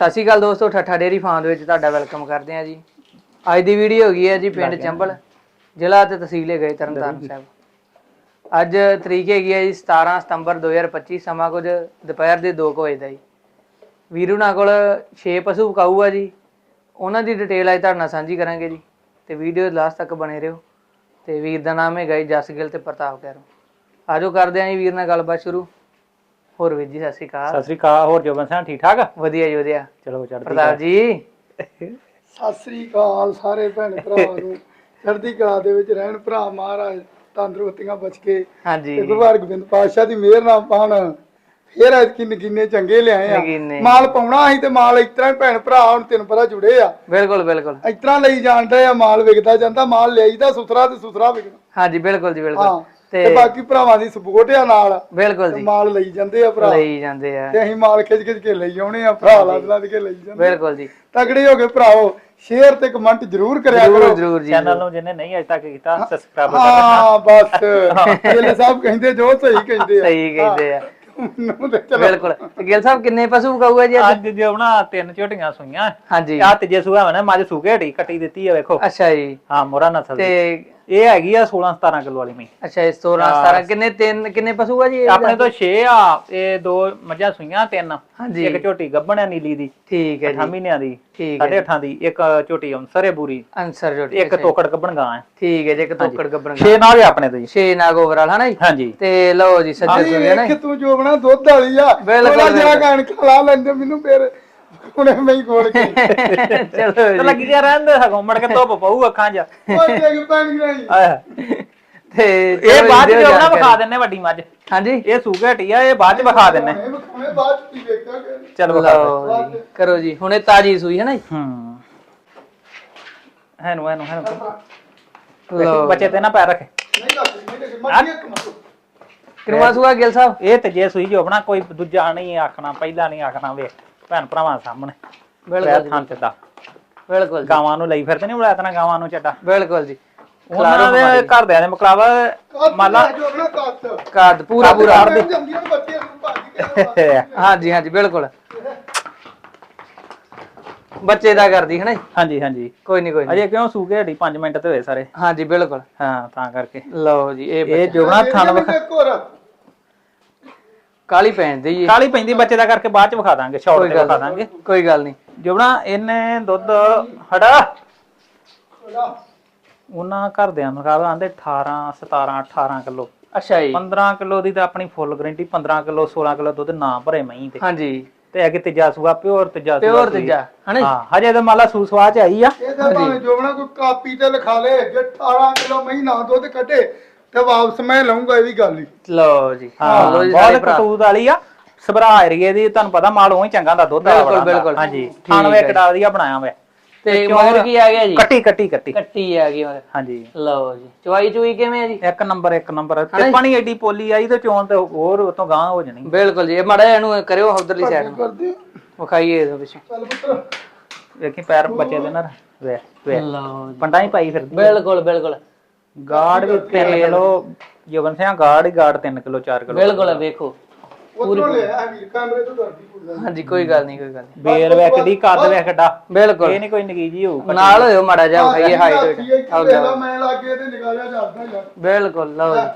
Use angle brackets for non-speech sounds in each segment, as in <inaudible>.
ਸਤਿ ਸ਼੍ਰੀ ਅਕਾਲ ਦੋਸਤੋ ਠੱਠਾ dairy farm ਦੇ ਵਿੱਚ ਤੁਹਾਡਾ ਵੈਲਕਮ ਕਰਦੇ ਹਾਂ ਜੀ। ਅੱਜ ਦੀ ਵੀਡੀਓ ਹੈਗੀ ਹੈ ਜੀ ਪਿੰਡ ਚੰਬਲ ਜ਼ਿਲ੍ਹਾ ਤੇ ਤਹਿਸੀਲ ਹੈ ਗਏ ਤਰਨਤਾਰਨ ਸਾਹਿਬ। ਅੱਜ ਤਰੀਕ ਹੈਗੀ ਹੈ ਜੀ 17 ਸਤੰਬਰ 2025 ਸਮਾਂ ਕੁਝ ਦੁਪਹਿਰ ਦੇ 2 ਵਜੇ ਦਾ ਜੀ। ਵੀਰੂ ਨਾਲ ਕੋਲ 6 ਪਸ਼ੂ ਵਿਕਾਊ ਆ ਜੀ। ਉਹਨਾਂ ਦੀ ਡਿਟੇਲ ਅੱਜ ਤੁਹਾਡੇ ਨਾਲ ਸਾਂਝੀ ਕਰਾਂਗੇ ਜੀ। ਤੇ ਵੀਡੀਓ ਲਾਸਟ ਤੱਕ ਬਣੇ ਰਹੋ। ਤੇ ਵੀਰ ਦਾ ਨਾਮ ਹੈਗਾ ਜੀ ਜਸਗਿਲ ਤੇ ਪ੍ਰਤਾਪ ਕੈਰੋ। ਆਜੋ ਕਰਦੇ ਆਂ ਜੀ ਵੀਰ ਨਾਲ ਗੱਲਬਾਤ ਸ਼ੁਰੂ। ਹੋਰ ਵੀਰ ਜੀ ਸਤਿ ਸ਼੍ਰੀ ਅਕਾਲ। ਸਤਿ ਸ੍ਰੀ ਅਕਾਲ ਹੋਰ ਜੋਬਨ ਸਿੰਘ ਠੀਕ ਠਾਕ? ਵਧੀਆ ਜੀ ਵਧੀਆ। ਚਲੋ ਚੜ੍ਹਦੀ ਪ੍ਰਤਾਪ ਜੀ। ਸਤਿ ਸ੍ਰੀ ਅਕਾਲ ਸਾਰੇ ਭੈਣ ਭਰਾਵਾਂ ਨੂੰ। ਚੜ੍ਹਦੀ ਕਲਾ ਦੇ ਵਿੱਚ ਰਹਿਣ ਭਰਾ ਮਹਾਰਾਜ ਤੰਦਰੁਸਤੀਆਂ ਬਚ ਕੇ। ਹਾਂਜੀ। ਤੇ ਗੁਰੂ ਹਰਗੋਬਿੰਦ ਪਾਤਸ਼ਾਹ ਦੀ ਮਿਹਰ ਨਾਲ ਪਾਣ। ਫੇਰ ਐਤਕੀ ਨਗੀਨੇ ਚੰਗੇ ਲਿਆਏ ਨਗੀਨੇ। ਆ ਮਾਲ ਪਾਉਣਾ ਅਸੀਂ ਤੇ ਮਾਲ ਇਸ ਤਰ੍ਹਾਂ ਹੀ ਭੈਣ ਭਰਾ ਹੁਣ ਤੈਨੂੰ ਪਤਾ ਜੁੜੇ ਆ। ਬਿਲਕੁਲ ਬਿਲਕੁਲ। ਇਸ ਤਰ੍ਹਾਂ ਲਈ ਜਾਂਦੇ ਆ ਮਾਲ ਵਿਕਦਾ ਜਾਂਦਾ ਮਾਲ ਲਿਆਈਦਾ ਸੁਥਰਾ ਤੇ ਸੁਥਰਾ ਵਿਕਦਾ। ਹਾਂਜੀ ਬਿਲਕੁਲ ਜੀ ਹਾਂ ਬਿਲਕੁਲ। ਤੇ ਤੇ ਬਾਕੀ ਭਰਾਵਾਂ ਦੀ ਸਪੋਰਟ ਆ ਨਾਲ। ਬਿਲਕੁਲ ਜੀ। ਮਾਲ ਲਈ ਜਾਂਦੇ ਆ ਭਰਾ। ਲਈ ਜਾਂਦੇ ਆ। ਤੇ ਅਸੀਂ ਮਾਲ ਖਿੱਚ ਖਿੱਚ ਕੇ ਲਈ ਆਉਣੇ ਆ ਭਰਾ ਲੱਦ ਲੱਦ ਕੇ ਲਈ ਜਾਂਦੇ ਬਿਲਕੁਲ ਜੀ। ਤਗੜੇ ਹੋ ਕੇ ਭਰਾਓ ਸ਼ੇਅਰ ਤੇ ਕਮੈਂਟ ਜ਼ਰੂਰ ਕਰਿਆ ਕਰੋ। ਜਰੂਰ ਜੀ ਚੈਨਲ ਨੂੰ ਜਿਹਨੇ ਨਹੀਂ ਅਜੇ ਤੱਕ ਕੀਤਾ ਸਬਸਕ੍ਰਾਈਬ ਹਾਂ ਬਸ। ਗਿੱਲ ਸਾਹਿਬ ਕਹਿੰਦੇ ਜੋ ਸਹੀ ਕਹਿੰਦੇ ਆ। ਸਹੀ ਕਹਿੰਦੇ ਆ। ਬਿਲਕੁਲ। ਤੇ ਗਿੱਲ ਸਾਹਿਬ ਕਿੰਨੇ ਪਸ਼ੂ ਵਿਕਾਊਗਾ ਜੀ ਅੱਜ? ਜੋ ਬਣਾ ਤਿੰਨ ਝੋਟੀਆਂ ਸੂਈਆਂ। ਹਾਂਜੀ। ਆ ਤੀਜੇ ਸੂਆ ਵਨਾ ਮੱਝ ਸੂਕੇ ਢੀ ਕੱਟੀ ਦਿੱਤੀ ਆ ਵੇਖੋ। ਅੱਛਾ ਜੀ। ਹਾਂ ਮੋਰਾ ਨਸਲ ਤੇ ਦੀ ਇਹ ਹੈਗੀ ਆ 16 17 ਕਿਲੋ ਵਾਲੀ ਮਈ ਅੱਛਾ ਇਸ 16 17 ਕਿੰਨੇ ਤਿੰਨ ਕਿੰਨੇ ਪਸ਼ੂ ਆ ਜੀ ਇਹ? ਆਪਣੇ ਤੋਂ 6 ਆ ਇਹ ਦੋ ਮੱਝਾਂ ਸੂਈਆਂ ਤਿੰਨ। ਹਾਂਜੀ। ਇੱਕ ਝੋਟੀ ਗੱਭਣ ਆ ਨੀਲੀ ਦੀ ਠੀਕ ਹੈ 8 ਜੀ। ਮਹੀਨਿਆਂ ਦੀ ਠੀਕ ਹੈ ਸਾਢੇ ਅੱਠਾਂ ਦੀ ਇੱਕ ਝੋਟੀ ਅੰਸਰੇ ਬੂਰੀ ਆਨਸਰ ਜੋਟੀ ਇੱਕ ਤੋਕੜ ਗੱਭਣ ਗਾਂ ਹੈ। ਠੀਕ ਹੈ ਜੀ ਇੱਕ ਤੋਕੜ ਗੱਬਣ 6 ਨਾਲ ਹੀ ਆਪਣੇ ਤੋਂ ਜੀ। 6 ਨਾਗ ਓਵਰਆਲ ਹਨਾ ਜੀ? ਹਾਂਜੀ। ਤੇ ਲਓ ਜੀ ਸੱਜਣ ਸੁਣਿਆ ਨਾ ਵੇਖ ਤੂੰ ਜੋ ਬਣਾ ਦੁੱਧ ਵਾਲੀ ਆ। ਬਿਲਕੁਲ, ਬਿਲਕੁਲ। ਕਣਕ ਲਾ ਲੈਂਦੇ ਮੈਨੂੰ ਫੇਰ। ਹੁਣੇ ਮੈਂ ਹੀ ਖੋਲ ਕੇ। ਚਲੋ ਜੀ। ਲੱਗੀ ਜਾ ਰਹਿੰਦੇ ਸਗੋਂ ਮੜ ਕੇ ਧੁੱਪ ਪਊ ਅੱਖਾਂ 'ਚ। ਪਾਣੀ। ਤੇ ਇਹ ਚਲੋ ਬਾਅਦ ਚ ਜਾਣਕਾਰੀ। ਵਿਖਾ ਦਿੰਨੇ ਵੱਡੀ ਮੱਝ। ਹਾਂਜੀ। ਇਹ ਸੂਗੇ ਹਟੀ ਆ ਇਹ ਬਾਅਦ ਚ ਵਿਖਾ ਦਿੰਨੇ ਹੁਣੇ ਬਾਅਦ ਚ ਕੀ ਵੇਖਾਂਗੇ ਚਲ ਵਿਖਾ ਦੇ ਲਓ ਜੀ ਕਰੋ ਜੀ। ਹੁਣੇ ਤਾਜੀ ਸੂਈ ਹੈ ਨਾ ਜੀ? ਹੂੰ। ਹੈਨੂੰ ਹੈਨੂੰ ਹੈਨੂੰ। ਲਓ। ਬੱਚੇ ਤੇ ਨਾ ਪੈਰ ਰੱਖੇ। ਨਹੀਂ ਰੱਖ ਨਹੀਂ ਰੱਖ। ਮੱਝ ਇੱਕ ਮਿੰਟ ਕਿਰਮਾ ਸੂਆ ਗਿੱਲ ਸਾਹਿਬ? ਇਹ ਤੇ ਜੇ ਸੂਈ ਜੋ ਆਪਣਾ ਕੋਈ ਦੂਜਾ ਨਹੀਂ ਆਖਣਾ ਪਹਿਲਾਂ ਨਹੀਂ ਆਖਣਾ ਵੇ ਭੈਣ ਭਰਾਵਾਂ ਸਾਹਮਣੇ ਬਿਲਕੁਲ ਥਾਂ ਤੇ ਦਾ ਬਿਲਕੁਲ ਜੀ, ਗਾਵਾਂ ਨੂੰ ਲਈ ਫਿਰਦੇ ਨਹੀਂ ਬੜਾ ਇਤਨਾ ਗਾਵਾਂ ਨੂੰ ਚੱਡਾ। ਬਿਲਕੁਲ ਜੀ। ਉਹਨਾਂ ਦੇ ਘਰਦਿਆਂ ਦੇ ਮੁਕਲਾਵਾ ਮੰਨ ਲਾ ਜੋ ਆਪਣਾ ਕੱਤ ਕਾਦ ਪੂਰਾ ਪੂਰਾ। ਕਰ ਜਾਂਦੀਆਂ ਬੱਚੇ ਨੂੰ ਭੱਜ ਕੇ <laughs> ਹਾਂਜੀ ਹਾਂਜੀ ਬਿਲਕੁਲ। ਬੱਚੇ ਦਾ ਕਰਦੀ ਹੈ ਨਾ ਜੀ? ਹਾਂਜੀ ਹਾਂਜੀ। ਕੋਈ ਨਹੀਂ ਕੋਈ ਨਹੀਂ ਅਜੇ ਕਿਉਂ ਸੂਗੇ ਹਟੀ 5 ਮਿੰਟ ਤੇ ਹੋਏ ਸਾਰੇ? ਹਾਂਜੀ ਬਿਲਕੁਲ। ਹਾਂ ਤਾਂ ਕਰਕੇ। ਲਓ ਜੀ ਇਹ ਇਹ ਜੋਬਣਾ ਥਣ ਵਿਖਾ ਕਾਲੀ ਪੈਣ ਦੀ ਜੀ ਕਾਲੀ ਪੈਂਦੀ ਬੱਚੇ ਦਾ ਕਰਕੇ ਬਾਅਦ ਚ ਵਿਖਾ ਦਾਂਗੇ ਸ਼ਾਰਟ ਤੇ ਵਿਖਾ ਦਾਂਗੇ। ਕੋਈ ਗੱਲ ਨਹੀਂ ਜੋਬਣਾ ਇਹਨੇ ਦੁੱਧ ਹੜਾ ਉਹਨਾਂ ਘਰਦਿਆਂ ਨੂੰ ਕਹਾ ਆਂਦੇ 18 17 18 ਕਿਲੋ। ਅੱਛਾ ਜੀ। 15 ਕਿਲੋ ਦੀ ਤਾਂ ਆਪਣੀ ਫੁੱਲ ਗਾਰੰਟੀ 15 ਕਿਲੋ 16 ਕਿਲੋ ਦੁੱਧ ਨਾ ਭਰੇ ਮਹੀਂ ਤੇ। ਹਾਂਜੀ। ਤੇ ਅੱਗੇ ਤੀਜਾ ਸੂਆ ਪਿਓਰ ਤੀਜਾ ਸੂਆ ਪਿਓਰ। ਤੀਜਾ ਜੀ? ਹਾਂ ਹਜੇ ਤਾਂ ਮਾਲਾ ਸੂ ਸਵਾ ਚ ਆਈ ਆ। ਇਹ ਤਾਂ ਭਾਵੇਂ ਜੋਬਣਾ ਕੋਈ ਕਾਪੀ ਤੇ ਲਿਖਾ ਲੇ ਜੇ 18 ਕਿਲੋ ਮਹੀਨਾ ਦੁੱਧ ਕੱਢੇ ਤੇ ਵਾਪਸ ਮੈਂ ਲਊਂਗਾ ਇਹ ਵੀ ਗੱਲ ਹੀ। ਲਓ ਜੀ। ਹਾਂ ਲਓ ਜੀ ਸਾਰੇ ਬਹੁਤ ਭਰਾ। ਕਟੂਤ ਵਾਲੀ ਆ। ਸਭਰਾ ਏਰੀਏ ਦੀ ਤੁਹਾਨੂੰ ਪਤਾ ਮਾਲ ਉਹੀ ਚੰਗਾ ਹੁੰਦਾ ਦੁੱਧ ਵਾਲਾ ਬਿਲਕੁਲ। ਬਿਲਕੁਲ। ਹਾਂਜੀ ਠੀਕ ਥਾਣਵੇ ਹੈ ਕਿਡਾ ਵਧੀਆ ਬਣਾਇਆ ਹੋਇਆ। ਤੇ ਮਗਰ ਕੀ ਆ ਗਿਆ ਜੀ? ਕੱਟੀ ਕੱਟੀ ਕੱਟੀ। ਕੱਟੀ ਆ ਗਈ ਮਗਰ। ਹਾਂਜੀ। ਲਓ ਜੀ। ਚਵਾਈ ਚੁਈ ਕਿਵੇਂ ਆ ਜੀ? ਇੱਕ ਨੰਬਰ ਇੱਕ ਨੰਬਰ। ਤੇ ਪਾਣੀ ਐਡੀ ਪੋਲੀ ਆਈ ਤੇ ਚੋਣ ਤੇ ਹੋਰ ਉਤੋਂ ਗਾਂ ਹੋ ਜਾਣੀ। ਬਿਲਕੁਲ ਜੀ ਇਹ ਮਾੜਾ ਇਹਨੂੰ ਕਰਿਓ ਉਧਰਲੀ ਸਾਈਡ ਨੂੰ। ਕਰਦੇ ਵਿਖਾਈਏ ਇਹਦੇ ਪਿੱਛੇ। ਚੱਲ ਪੁੱਤਰ। ਵੇਖੀ ਪੈਰ ਬੱਚੇ ਦੇ ਨਾ। ਵੇ ਵੇ ਲਓ ਜੀ। ਪੰਡਾਂ ਹੀ ਪਾਈ ਫਿਰਦੀ ਬਿਲਕੁਲ ਬਿਲਕੁਲ। ਗਾੜ ਵੀ 3 ਕਿਲੋ ਜਵਨ ਸਿਆ ਗਾੜ ਹੀ ਗਾੜ 3 ਕਿਲੋ 4 ਕਿਲੋ। ਬਿਲਕੁਲ ਵੇਖੋ। ਉਧਰੋਂ ਲਿਆ ਵੀਰ ਕਮਰੇ ਤੋਂ ਡਰਦੀ ਕੋਈ ਹਾਂਜੀ ਕੋਈ ਗੱਲ ਨਹੀਂ ਕੋਈ ਗੱਲ ਨਹੀਂ। ਕੱਦ ਵੇਖਦਾ ਬਿਲਕੁਲ। ਇਹ ਨਹੀਂ ਕੋਈ ਨਗੀ ਜੀ ਹੋਊ ਨਾਲ ਹੋਇਓ ਮਾੜਾ ਜਿਹਾ ਵਿਖਾਈਏ ਹਾਈਟ ਹਾਈਟ ਮੈਂ ਲੱਗੇ ਤੇ ਨਿਗਾਹ ਜਾ ਜਾਂਦਾ ਯਾਰ ਬਿਲਕੁਲ ਲਓ ਜੀ।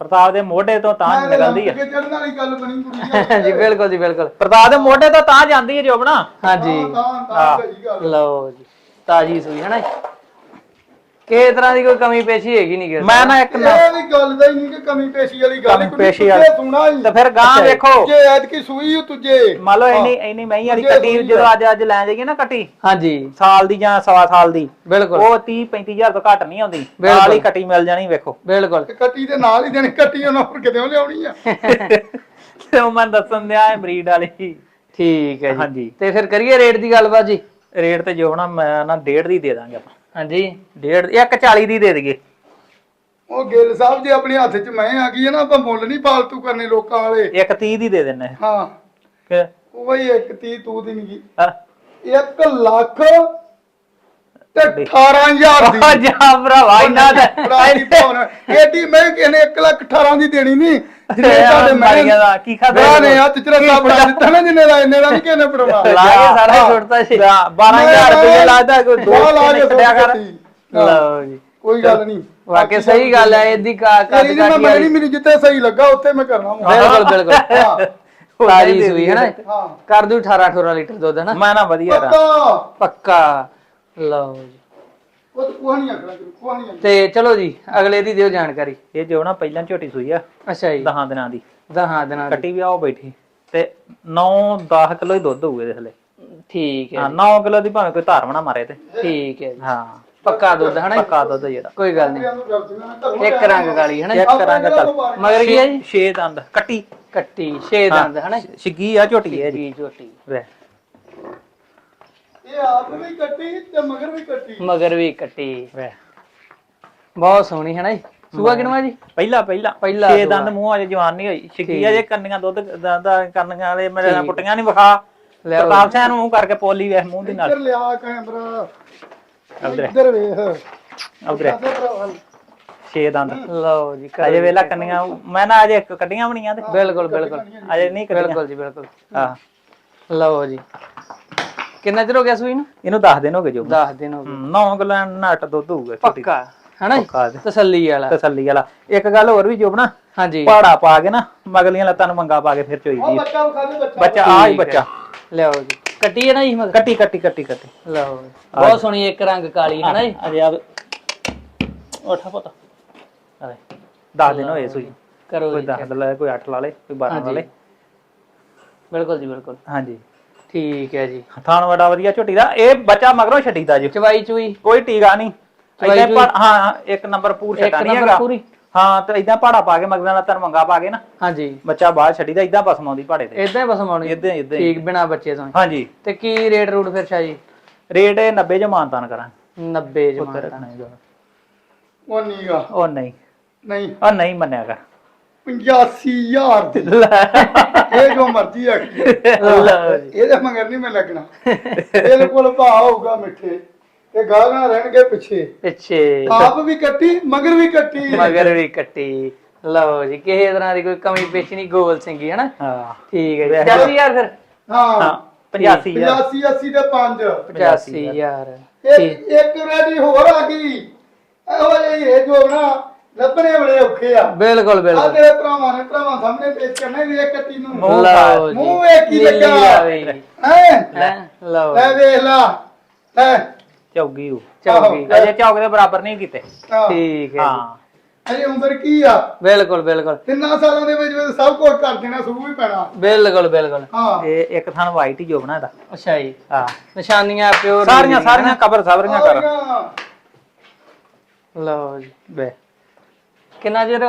ਪ੍ਰਤਾਪ ਦੇ ਮੋਢੇ ਤੋਂ ਤਾਂ ਨਿਕਲਦੀ ਆ। ਅੱਗੇ ਚੜਨ ਵਾਲੀ ਗੱਲ ਬਣੀ ਕੁੜੀ ਹਾਂਜੀ ਬਿਲਕੁਲ ਜੀ ਬਿਲਕੁਲ। ਪ੍ਰਤਾਪ ਦੇ ਮੋਢੇ ਤੋਂ ਤਾਂ ਜਾਂਦੀ ਹੈ ਜੋਬਣਾ ਹਾਂਜੀ ਲਓ ਜੀ ਤਾਜੀ ਸੂਈ ਹੈ ਨਾ ਜੀ? ਕਿਸੇ ਤਰ੍ਹਾਂ ਦੀ ਕੋਈ ਕਮੀ ਪੇਸ਼ੀ ਹੈਗੀ ਨਹੀਂ ਕਿ ਮੈਂ ਨਾ ਇੱਕ ਨਾ ਇਹ ਵੀ ਗੱਲ ਦਾ ਹੀ ਨਹੀਂ ਕਿ ਕਮੀ ਪੇਸ਼ੀ ਵਾਲੀ ਗੱਲ ਕਮੀ ਪੇਸ਼ੀ ਵਾਲੀ। ਸੁਣਾ ਹੀ। ਤੇ ਫਿਰ ਗਾਂ ਵੇਖੋ। ਜੇ ਐਤ ਕੀ ਸੂਈ ਹੋ ਤੁਝੇ। ਮੰਨ ਲਓ ਇੰਨੀ ਇੰਨੀ ਮਹੀਂ ਵਾਲੀ ਕੱਟੀ ਜਦੋਂ ਅੱਜ ਅੱਜ ਲੈ ਜਾਈਏ ਨਾ ਕੱਟੀ। ਹਾਂਜੀ। ਸਾਲ ਦੀ ਜਾਂ ਸਵਾ ਸਾਲ ਦੀ। ਬਿਲਕੁਲ। ਉਹ 30 35000 ਤੋਂ ਘੱਟ ਨਹੀਂ ਆਉਂਦੀ। ਨਾਲ ਹੀ ਕੱਟੀ ਮਿਲ ਜਾਣੀ ਵੇਖੋ। ਬਿਲਕੁਲ। ਕੱਟੀ ਦੇ ਨਾਲ ਹੀ ਦੇਣੀ ਕੱਟੀ ਉਹਨਾਂ ਹੋਰ ਕਿਤੇ ਲਿਆਉਣੀ ਆ। ਤੇ ਉਹ ਮੈਂ ਦੱਸਣ ਦਿਆ ਬਰੀਡ ਵਾਲੀ। ਠੀਕ ਹੈ ਜੀ। ਹਾਂਜੀ। ਤੇ ਫਿਰ ਕਰੀਏ ਰੇਟ ਦੀ ਗੱਲਬਾਤ ਜੀ ਰੇਟ ਤੇ ਜੋ ਹੋਣਾ ਮੈਂ ਨਾ ਡੇਢ ਦੀ ਦੇ ਦਾਂਗੇ ਆਪਾਂ। ਹਾਂਜੀ ਡੇਢ 140 ਦੀ ਦੇ ਦਈਏ। ਉਹ ਗਿੱਲ ਸਾਹਿਬ ਜੇ ਆਪਣੇ ਹੱਥ 'ਚ ਮੈਂ ਆ ਗਈ ਹੈ ਨਾ ਆਪਾਂ ਮੁੱਲ ਨਹੀਂ ਫਾਲਤੂ ਕਰਨੇ ਲੋਕਾਂ ਵਾਲੇ। 130 ਦੀ ਦੇ ਦਿੰਨੇ ਹਾਂ। ਉਹ ਬਈ ਇੱਕ ਤੀ ਤੂੰ ਦੀ ਨਹੀਂ ਹਾਂ, 1 ਲੱਖ ਤੇ 18000 ਦੀ। ਆ ਜਾ ਭਰਾਵਾ ਇੰਨਾ ਤਾਂ ਪ੍ਰਾਣੀ ਭਵਨ ਏਡੀ ਮੈਂ ਕਿਨੇ 1 ਲੱਖ 18 ਦੀ ਦੇਣੀ ਨਹੀਂ। ਜਿੰਨੇ ਤੁਹਾਡੇ ਮਾਰੀਆਂ ਦਾ ਕੀ ਖਾਦਾ ਬੜਾ ਨੇ ਹੱਥ ਚ ਰੱਸਾ ਬਣਾ ਦਿੱਤਾ ਨਾ ਜਿੰਨੇ ਦਾ ਇੰਨੇ ਦਾ ਨਹੀਂ ਕਿਨੇ ਪੜਵਾ ਲਾ ਕੇ ਸਾਰਾ ਹੀ ਸੁੱਟਤਾ ਸੀ। 12000 ਰੁਪਏ ਲੱਗਦਾ ਕੋਈ ਦੋ ਬਾਹਰ ਲਾ ਕੇ ਤਿੰਨ ਕੱਢਿਆ ਕਰ। ਸੁੱਟੀ। ਹਾਂ, ਲਓ ਜੀ। ਕੋਈ ਗੱਲ ਨਹੀਂ। ਵਾਕਿਆ ਸਹੀ ਗੱਲ ਹੈ ਇਹਦੀ ਕਾ ਮੈਂ ਜਿੱਥੇ ਸਹੀ ਲੱਗਾ ਉੱਥੇ ਮੈਂ ਕਰਨਾ। ਬਿਲਕੁਲ ਬਿਲਕੁਲ। ਹਾਂ। ਤਾਜੀ ਸੂਈ ਹੈ ਨਾ ਹਾਂ। ਕਰ ਦੂ 18 18 ਲੀਟਰ ਦੁੱਧ ਹੈ ਨਾ? ਮੈਂ ਨਾ ਵਧੀਆ ਪੱਕਾ। ਲਓ ਜੀ। ਉਹ ਤਾਂ ਕੋਹ ਨਹੀਂ ਆਖਣਾ ਕੋਹ ਨਹੀਂ ਆਖਣਾ। ਤੇ ਚਲੋ ਜੀ ਅਗਲੇ ਦੀ ਦਿਓ ਜਾਣਕਾਰੀ। ਇਹ ਜੋ ਨਾ ਪਹਿਲਾਂ ਝੋਟੀ ਸੂਈ ਆ। ਅੱਛਾ ਜੀ। 10 ਦਿਨਾਂ ਦੀ। ਦਹਾਂ ਦਿਨਾਂ ਦੀ। ਕੱਟੀ ਵੀ ਆਓ ਬੈਠੀ। ਤੇ 9 10 ਕਿਲੋ ਹੀ ਦੁੱਧ ਹੋਊਗਾ ਇਹਦੇ ਥਲੇ ਠੀਕ ਹੈ ਹਾਂ 9 ਕਿਲੋ ਦੀ ਭਾਵੇਂ ਕੋਈ ਧਾਰ ਬਣਾ ਮਾਰੇ ਤੇ। ਠੀਕ ਹੈ ਜੀ। ਹਾਂ। ਪੱਕਾ ਦੁੱਧ ਹੈ ਨਾ ਪੱਕਾ ਦੁੱਧ ਜਿਹੜਾ ਕੋਈ ਗੱਲ ਨਹੀਂ। ਇੱਕ ਰੰਗ ਕਾਲੀ ਹੈ ਨਾ ਚੈੱਕ ਕਰਾਂਗੇ ਤਾਂ ਮਗਰ ਕੀ ਹੈ ਜੀ? 6 ਦੰਦ। ਕੱਟੀ। ਕੱਟੀ ਛੇ ਦੰਦ ਹੈ ਨਾ ਛਿੱਗੀ ਆ ਝੋਟੀ ਹੈ ਜੀ ਜੀ। ਝੋਟੀ। ਵੇ ਇਹ ਆਪ ਵੀ ਕੱਟੀ ਤੇ ਮਗਰ ਵੀ ਕੱਟੀ? ਮਗਰ ਵੀ ਕੱਟੀ। ਵੇ ਬਹੁਤ ਸੋਹਣੀ ਹੈ ਨਾ ਜੀ? ਸੂਆ ਕਿਨਵਾ ਜੀ? ਪਹਿਲਾ ਪਹਿਲਾ। ਪਹਿਲਾ 6 ਸੂਆ। ਦੰਦ ਮੂੰਹ ਅਜੇ ਜਵਾਨ ਨਹੀਂ ਹੋਈ ਛਿੱਗੀ ਅਜੇ ਕੰਨੀਆਂ ਦੁੱਧ ਦਾ ਦਾ ਕੰਨੀਆਂ ਵਾਲੇ ਮੇਰੇ ਨਾਲ ਪੁੱਟੀਆਂ ਨਹੀਂ ਵਿਖਾ। ਪ੍ਰਤਾਪ ਸਿੰਘ ਨੂੰ ਮੂੰਹ ਕਰਕੇ ਪੋਲੀ ਵੇਖ ਮੂੰਹ ਦੀ ਨਾਲ। ਇੱਧਰ ਲਿਆ ਕੈਮਰਾ। ਇੱਧਰ ਵੇਖ। ਉਧਰ 6 ਦੰਦ। ਲਓ ਜੀ ਅਜੇ ਵੇਲਾ ਕੰਨੀਆਂ ਮੈਂ ਨਾ ਅਜੇ ਇੱਕ ਕੱਢੀਆਂ ਬਣੀਆਂ ਤੇ। ਬਿਲਕੁਲ ਬਿਲਕੁਲ। ਅਜੇ ਨਹੀਂ ਕੱਢੀਆਂ। ਬਿਲਕੁਲ ਜੀ ਬਿਲਕੁਲ। ਹਾਂ। ਲਓ ਜੀ। ਕਿੰਨਾ ਚਿਰ ਹੋ ਗਿਆ ਸੂਈ ਨੂੰ? ਇਹਨੂੰ 10 ਦਿਨ ਹੋ ਗਏ ਜੋ 10 ਦਿਨ ਹੋ ਗਏ। 9 ਕਿਲੋ ਨਟ ਦੁੱਧ ਹੋਊਗਾ ਛੋਟੀ। ਪੱਕਾ ਹੈ ਨਾ ਜੀ? ਪੱਕਾ ਜੀ। ਤਸੱਲੀ ਵਾਲਾ। ਤਸੱਲੀ ਵਾਲਾ। ਇੱਕ ਗੱਲ ਹੋਰ ਵੀ ਜੋਬਣਾ ਹਾਂਜੀ। ਪਾੜਾ ਪਾ ਕੇ ਨਾ ਮਗਲੀਆਂ ਲੱਤਾਂ ਨੂੰ ਮੰਗਾ ਪਾ ਕੇ ਫਿਰ ਚੋਈ ਦੀ। ਬੱਚਾ ਆ ਹੀ ਬੱਚਾ। ਲਿਆਓ ਜੀ। ਕੱਟੀ ਹੈ ਨਾ ਜੀ ਮਗਰ? ਕੱਟੀ ਕੱਟੀ ਕੱਟੀ ਕੱਟੀ। ਲਓ ਜੀ। ਬਹੁਤ ਸੋਹਣੀ ਇੱਕ ਰੰਗ ਕਾਲੀ ਹੈ ਨਾ ਜੀ? ਅਜੇ ਆ ਉਠਾ ਪਤਾ। ਅਰੇ 10 ਦਿਨ ਹੋਏ ਸੂਈ। ਕਰੋ ਕੋਈ ਜੀ 10 ਲਾ ਲੇ ਕੋਈ 8 ਲਾ ਲੇ ਕੋਈ 12 ਲਾ ਲੇ। ਬਿਲਕੁਲ ਜੀ ਬਿਲਕੁਲ। ਹਾਂਜੀ। ਠੀਕ ਹੈ ਜੀ। ਥਾਣ ਵੜਾ ਵਧੀਆ ਝੋਟੀ ਦਾ। ਇਹ ਬੱਚਾ ਮਗਰੋਂ ਛੱਡੀਦਾ ਜੀ। ਚਵਾਈ ਚੁਈ। ਕੋਈ ਟੀਕਾ ਨਹੀਂ। ਚਵਾਈ ਏਦਾਂ ਪਾ- ਹਾਂ ਇੱਕ ਨੰਬਰ ਪੂਰ ਇੱਕ ਨਹੀਂ ਨੰਬਰ ਹੈਗਾ। ਪੂਰੀ। ਹਾਂ ਤੇ ਇਦਾਂ ਪਾੜਾ ਪਾ ਕੇ ਮਗਰਾਂ ਦਾ ਧਰ ਮੰਗਾ ਪਾ ਕੇ ਨਾ। ਹਾਂਜੀ। ਬੱਚਾ ਬਾਹਰ ਛੱਡੀਦਾ ਇਦਾਂ ਪਸਮ ਆਉਂਦੀ ਪਾੜੇ ਤੇ। ਇਦਾਂ ਹੀ ਬਸ ਮਾਉਣੀ ਇਦਾਂ ਇਦਾਂ ਠੀਕ ਬਿਨਾ ਬੱਚੇ ਤੋਂ ਹੀ। ਹਾਂਜੀ। ਤੇ ਕੀ ਰੇਟ ਰੂਟ ਫਿਰ ਸ਼ਾਹ ਜੀ? ਰੇਟ ਇਹ 90 ਚ ਮਾਨਤਾਨ ਕਰਾਂ। 90 ਉੱਤੇ ਜਮਾਨ ਰੱਖਣਾ ਜੀ। ਉਹ ਨੀਗਾ ਉਹ ਨਹੀਂ। ਨਹੀਂ। ਉਹ ਨਹੀਂ ਮੰਨਿਆ ਕਰ 85000 ਦੀ। ਇਹ ਜੋ ਮਰਜ਼ੀ ਆਖੀ ਇਹਦੇ ਮਗਰ ਨਹੀਂ ਮੈਂ ਲੱਗਣਾ। ਇਹਦੇ ਕੋਲ ਭਾਅ ਹੋਊਗਾ ਮਿੱਠੇ। ਤੇ ਗਾਲਾਂ ਰਹਿਣਗੇ ਪਿੱਛੇ। ਪਿੱਛੇ। ਆਪ ਵੀ ਕੱਟੀ ਮਗਰ ਵੀ ਕੱਟੀ। ਮਗਰ ਵੀ ਕੱਟੀ। ਲਓ ਜੀ ਕਿਸੇ ਤਰ੍ਹਾਂ ਦੀ ਕੋਈ ਕਮੀ ਪੇਸ਼ੀ ਨਹੀਂ ਗੋਲ ਸਿੰਘੀ ਹੈ ਨਾ ਹਾਂ। ਠੀਕ ਹੈ ਜੀ। ਚੱਲ ਯਾਰ ਫਿਰ? ਹਾਂ। ਹਾਂ 85 85 80 ਦੇ 5 85000 ਇੱਕ ਇੱਕ ਰੈਡੀ ਹੋਰ ਆ ਗਈ। ਇਹੋ ਜਿਹੀ ਇਹ ਜੋ ਨਾ ਲੱਭਣੇ ਬੜੇ ਔਖੇ ਆ। ਬਿਲਕੁਲ ਆ ਬਿਲਕੁਲ ਤੇਰੇ ਭਰਾਵਾਂ ਨੇ ਭਰਾਵਾਂ ਸਾਹਮਣੇ ਪੇਸ਼ ਕਰਨਾ ਵੀ ਇਹ ਕੱਟੀ ਨੂੰ। ਮੂੰਹ ਲਓ ਜੀ। ਮੂੰਹ ਵੇਖ ਕੀ ਲੱਗਾ। ਨੀਲੀ ਆ ਬਈ। ਹੈ? ਹੈਂ? ਲਓ ਲੈ ਵੇਖ ਲਾ। ਲੈ। ਚੌਗੀ ਉਹ ਚੌਗੀ। ਅਜੇ ਚੌਕ ਦੇ ਬਰਾਬਰ ਨਹੀਂ ਕੀਤੇ। ਆਹ, ਠੀਕ ਹੈ ਜੀ। ਹਾਂ। ਅਜੇ ਉਮਰ ਕੀ ਆ? ਬਿਲਕੁਲ ਬਿਲਕੁਲ। ਤਿੰਨਾਂ ਸਾਲਾਂ ਦੇ ਵਿੱਚ ਵਿੱਚ ਸਭ ਕੁਝ ਕਰ ਦੇਣਾ ਸੂ ਵੀ ਪੈਣਾ। ਬਿਲਕੁਲ ਬਿਲਕੁਲ। ਹਾਂ। ਇਹ ਇੱਕ ਥਾਂ ਵਾਈਟ ਹੀ ਜੋ ਬਣਾਦਾ ਅੱਛਾ ਜੀ। ਹਾਂ। ਨਿਸ਼ਾਨੀਆਂ ਪਿਓਰ ਸਾਰੀਆਂ ਸਾਰੀਆਂ ਕਬਰ ਸਾਰੀਆਂ ਕਰ। ਲਓ ਜੀ ਵੇ। ਕਿੰਨਾ ਚਿਰ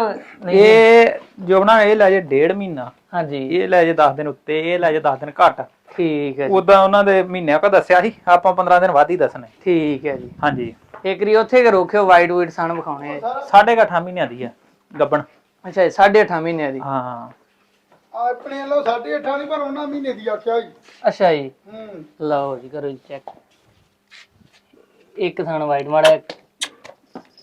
ਇਹ ਜੋ ਬਣਾ ਇਹ ਲੈ ਜੇ ਡੇਢ ਮਹੀਨਾ। ਹਾਂਜੀ। ਇਹ ਲੈ ਜੇ 10 ਦਿਨ ਉੱਤੇ ਇਹ ਲੈ ਜੇ 10 ਦਿਨ ਘੱਟ। ਠੀਕ ਹੈ ਜੀ। ਉਦਾਂ ਉਹਨਾਂ ਦੇ ਮਹੀਨਿਆਂ ਕੋ ਦੱਸਿਆ ਸੀ ਆਪਾਂ 15 ਦਿਨ ਵੱਧ ਹੀ ਦੱਸਣੇ। ਠੀਕ ਹੈ ਜੀ। ਹਾਂਜੀ। ਇੱਕ ਰੀ ਉੱਥੇ ਕਿ ਰੋਕਿਓ ਵਾਈਟ ਵਾਈਟ ਸਣ ਵਿਖਾਉਣੇ ਆ ਸਾਢੇ ਕੁ ਅੱਠਾਂ ਮਹੀਨਿਆਂ ਦੀ ਆ ਗੱਬਣ। ਅੱਛਾ ਜੀ 8.5 ਮਹੀਨਿਆਂ ਦੀ। ਹਾਂ। ਆਪਣੇ ਵੱਲੋਂ ਸਾਢੇ ਨਹੀਂ ਪਰ ਉਹਨਾਂ ਮਹੀਨੇ ਦੀ ਆਖਿਆ ਜੀ ਅੱਛਾ ਜੀ। ਹੂੰ। ਲਓ ਜੀ ਕਰੋ ਜੀ ਚੈੱਕ ਇੱਕ ਥਾਣ ਵਾਈਟ ਮਾੜਾ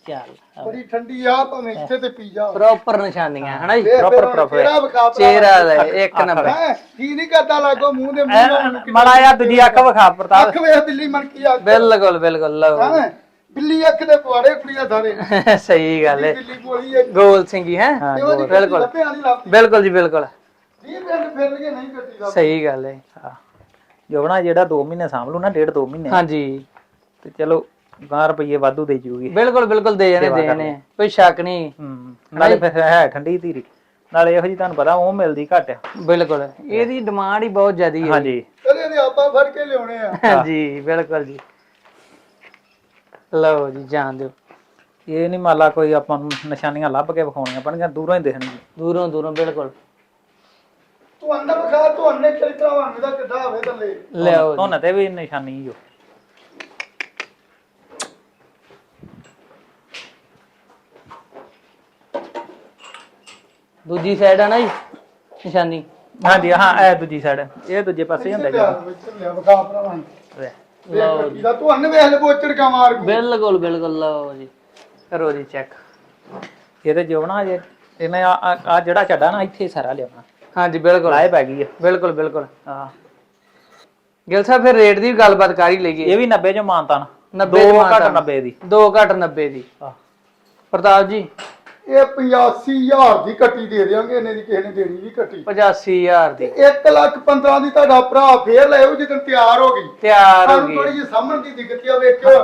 ਚੱਲ ਬੜੀ ਠੰਡੀ ਆ ਭਾਵੇਂ ਇੱਥੇ ਤੇ ਪੀ ਜਾ। ਪ੍ਰੋਪਰ ਨਿਸ਼ਾਨੀਆਂ ਹਨਾ ਜੀ? ਵੇਖ proper, ਫਿਰ ਹੁਣ proper। ਕਿਹੜਾ ਵਿਖਾ ਭਰਾ। ਚਿਹਰਾ ਦਾ ਇੱਕ ਨੰਬਰ। ਹੈਂ, ਕੀ ਨਹੀਂ ਕਰਦਾ ਲਾਗੋ ਮੂੰਹ ਦੇ ਮੂੰਹ ਨਾਲ ਉਹਨੂੰ ਕਿੰਨਾ- ਮੜਾ ਆ ਦੂਜੀ ਅੱਖ ਵਿਖਾ ਪ੍ਰਤਾਪ। ਅੱਖ ਵੇਖ ਬਿੱਲੀ ਮਣਕੀ ਅੱਖ। ਬਿਲਕੁਲ ਬਿਲਕੁਲ ਲਓ। ਹੈਂ, ਬਿੱਲੀ ਅੱਖ ਦੇ ਪਵਾੜੇ ਕੁੜੀਆਂ ਸਾਰੇ। ਜੀ। <laughs> ਸਹੀ ਗੱਲ ਹੈ ਬਿੱਲੀ ਕੋਲੀ ਹੈ ਗੋਲ ਸਿੰਘੀ ਹੈ? ਹਾਂ, ਤੇ ਬਿਲਕੁਲ। ਲੱਭੇ ਵਾਲੀ ਲੱਭਦੀ ਬਿਲਕੁਲ ਜੀ ਬਿਲਕੁਲ। 20 ਮਿੰਟ ਫਿਰ ਕੇ ਨਹੀਂ ਕੱਟੀ ਦਾ। ਸਹੀ ਗੱਲ ਹੈ। ਜੋ ਬਣਾ ਜਿਹੜਾ 2 ਮਹੀਨੇ ਸਾਂਭ ਲੂ ਨਾ ਡੇਢ 2 ਮਹੀਨੇ। ਹਾਂਜੀ। ਤੇ ਚਲੋ 10 ਰੁਪਏ ਵਾਧੂ ਦੇ ਜੂਗੀ। ਬਿਲਕੁਲ ਬਿਲਕੁਲ ਦੇ ਜਾਣੇ ਦੇ ਜਾਣੇ ਕੋਈ ਸ਼ੱਕ ਨਹੀਂ। ਹੂੰ ਨਾਲੇ ਫਿਰ ਹੈ ਠੰਡੀ ਧੀਰੀ। ਨਾਲੇ ਇਹੋ ਜੀ ਤੁਹਾਨੂੰ ਪਤਾ ਉਹ ਮਿਲਦੀ ਘੱਟ। ਆ ਬਿਲਕੁਲ ਇਹਦੀ ਡਿਮਾਂਡ ਹੀ ਬਹੁਤ ਜ਼ਿਆਦੀ ਹੈ। ਹਾਂਜੀ। ਕਦੇ ਦੇ ਆਪਾਂ ਫੜ ਕੇ ਲਿਆਉਣੇ ਆ। ਜੀ ਬਿਲਕੁਲ ਜੀ। ਲਓ ਜੀ ਜਾਣ ਦਿਓ। ਇਹ ਨਹੀਂ ਮਾਲਾ ਕੋਈ ਆਪਾਂ ਨੂੰ ਨਿਸ਼ਾਨੀਆਂ ਲੱਭ ਕੇ ਵਿਖਾਉਣੀਆਂ ਪੈਣਗੀਆਂ ਦੂਰੋਂ ਹੀ ਦੇਖਣਗੇ ਦੂਰੋਂ ਦੂਰੋਂ ਬਿਲਕੁਲ। ਤੂੰ ਅੰਦਰ ਵਿਖਾ ਤੂੰ ਅੰਨੇ ਚਰਿਤਰਾ ਵਾਂਗ ਦਾ ਕਿੱਡਾ ਹੋਵੇ ਥੱਲੇ। ਲਿਆਓ। ਉਹਨਾਂ ਤੇ ਵੀ ਨਿਸ਼ਾਨੀ ਹੀ ਹੋ ਦੂਜੀ ਸਾਈਡ ਆ ਨਾ ਜੀ ਨਿਸ਼ਾਨੀ। ਹਾਂਜੀ ਹਾਂ ਇਹ ਦੂਜੀ ਸਾਈਡ ਇਹ ਦੂਜੇ ਪਾਸੇ ਹੁੰਦਾ ਜੀ। ਪਿਆਰ ਵਿੱਚ ਲਿਆ ਵਿਖਾ ਭਰਾਵਾਂ ਲੈ। ਲਓ ਜੀ। ਦਾ ਤੂੰ ਅੰਨ ਵੇਖ ਲੈ ਬੋਚੜ ਕਾ ਮਾਰ ਕੋ ਬਿਲਕੁਲ ਬਿਲਕੁਲ ਲਓ ਜੀ। ਕਰੋ ਜੀ ਚੈੱਕ ਇਹਦੇ ਜੋਬਣਾ ਜੇ। ਇਹਨੇ ਆ ਆ ਜਿਹੜਾ ਛੱਡਾ ਨਾ ਇੱਥੇ ਸਾਰਾ ਲਿਆਉਣਾ। ਹਾਂਜੀ ਬਿਲਕੁਲ। ਲਾਏ ਪੈ ਗਈ ਆ। ਬਿਲਕੁਲ ਬਿਲਕੁਲ। ਹਾਂ। ਗਿਲ ਸਾਹਿਬ ਫਿਰ ਰੇਟ ਦੀ ਵੀ ਗੱਲਬਾਤ ਕਰ ਹੀ ਲਈਏ। ਇਹ ਵੀ 90 ਚ ਮਾਨਤਾ ਨਾ 90 ਦੋ ਘੱਟ ਮਾਨਤਾਨ। 90 ਦੀ। ਦੋ ਘੱਟ 90 ਦੀ। ਪ੍ਰਤਾਪ ਜੀ ਇਹ 85000 ਦੀ ਕੱਟੀ ਦੇ ਦਿਆਂਗੇ ਇਹਨੇ ਦੀ ਕਿਸੇ ਨੇ ਦੇਣੀ ਵੀ ਕੱਟੀ 85000 ਦੀ। 1 ਲੱਖ 15 ਦੀ ਤੁਹਾਡਾ ਭਰਾ ਫੇਰ ਲੈ ਉਹ ਜਦੋਂ ਤਿਆਰ ਹੋ ਗਈ। ਤਿਆਰ ਹੋ ਗਈ। ਥੋੜੀ ਜਿਹੀ ਸਾਹਮਣ ਦੀ ਦਿੱਕਤ ਆ ਵੇਖਿਓ।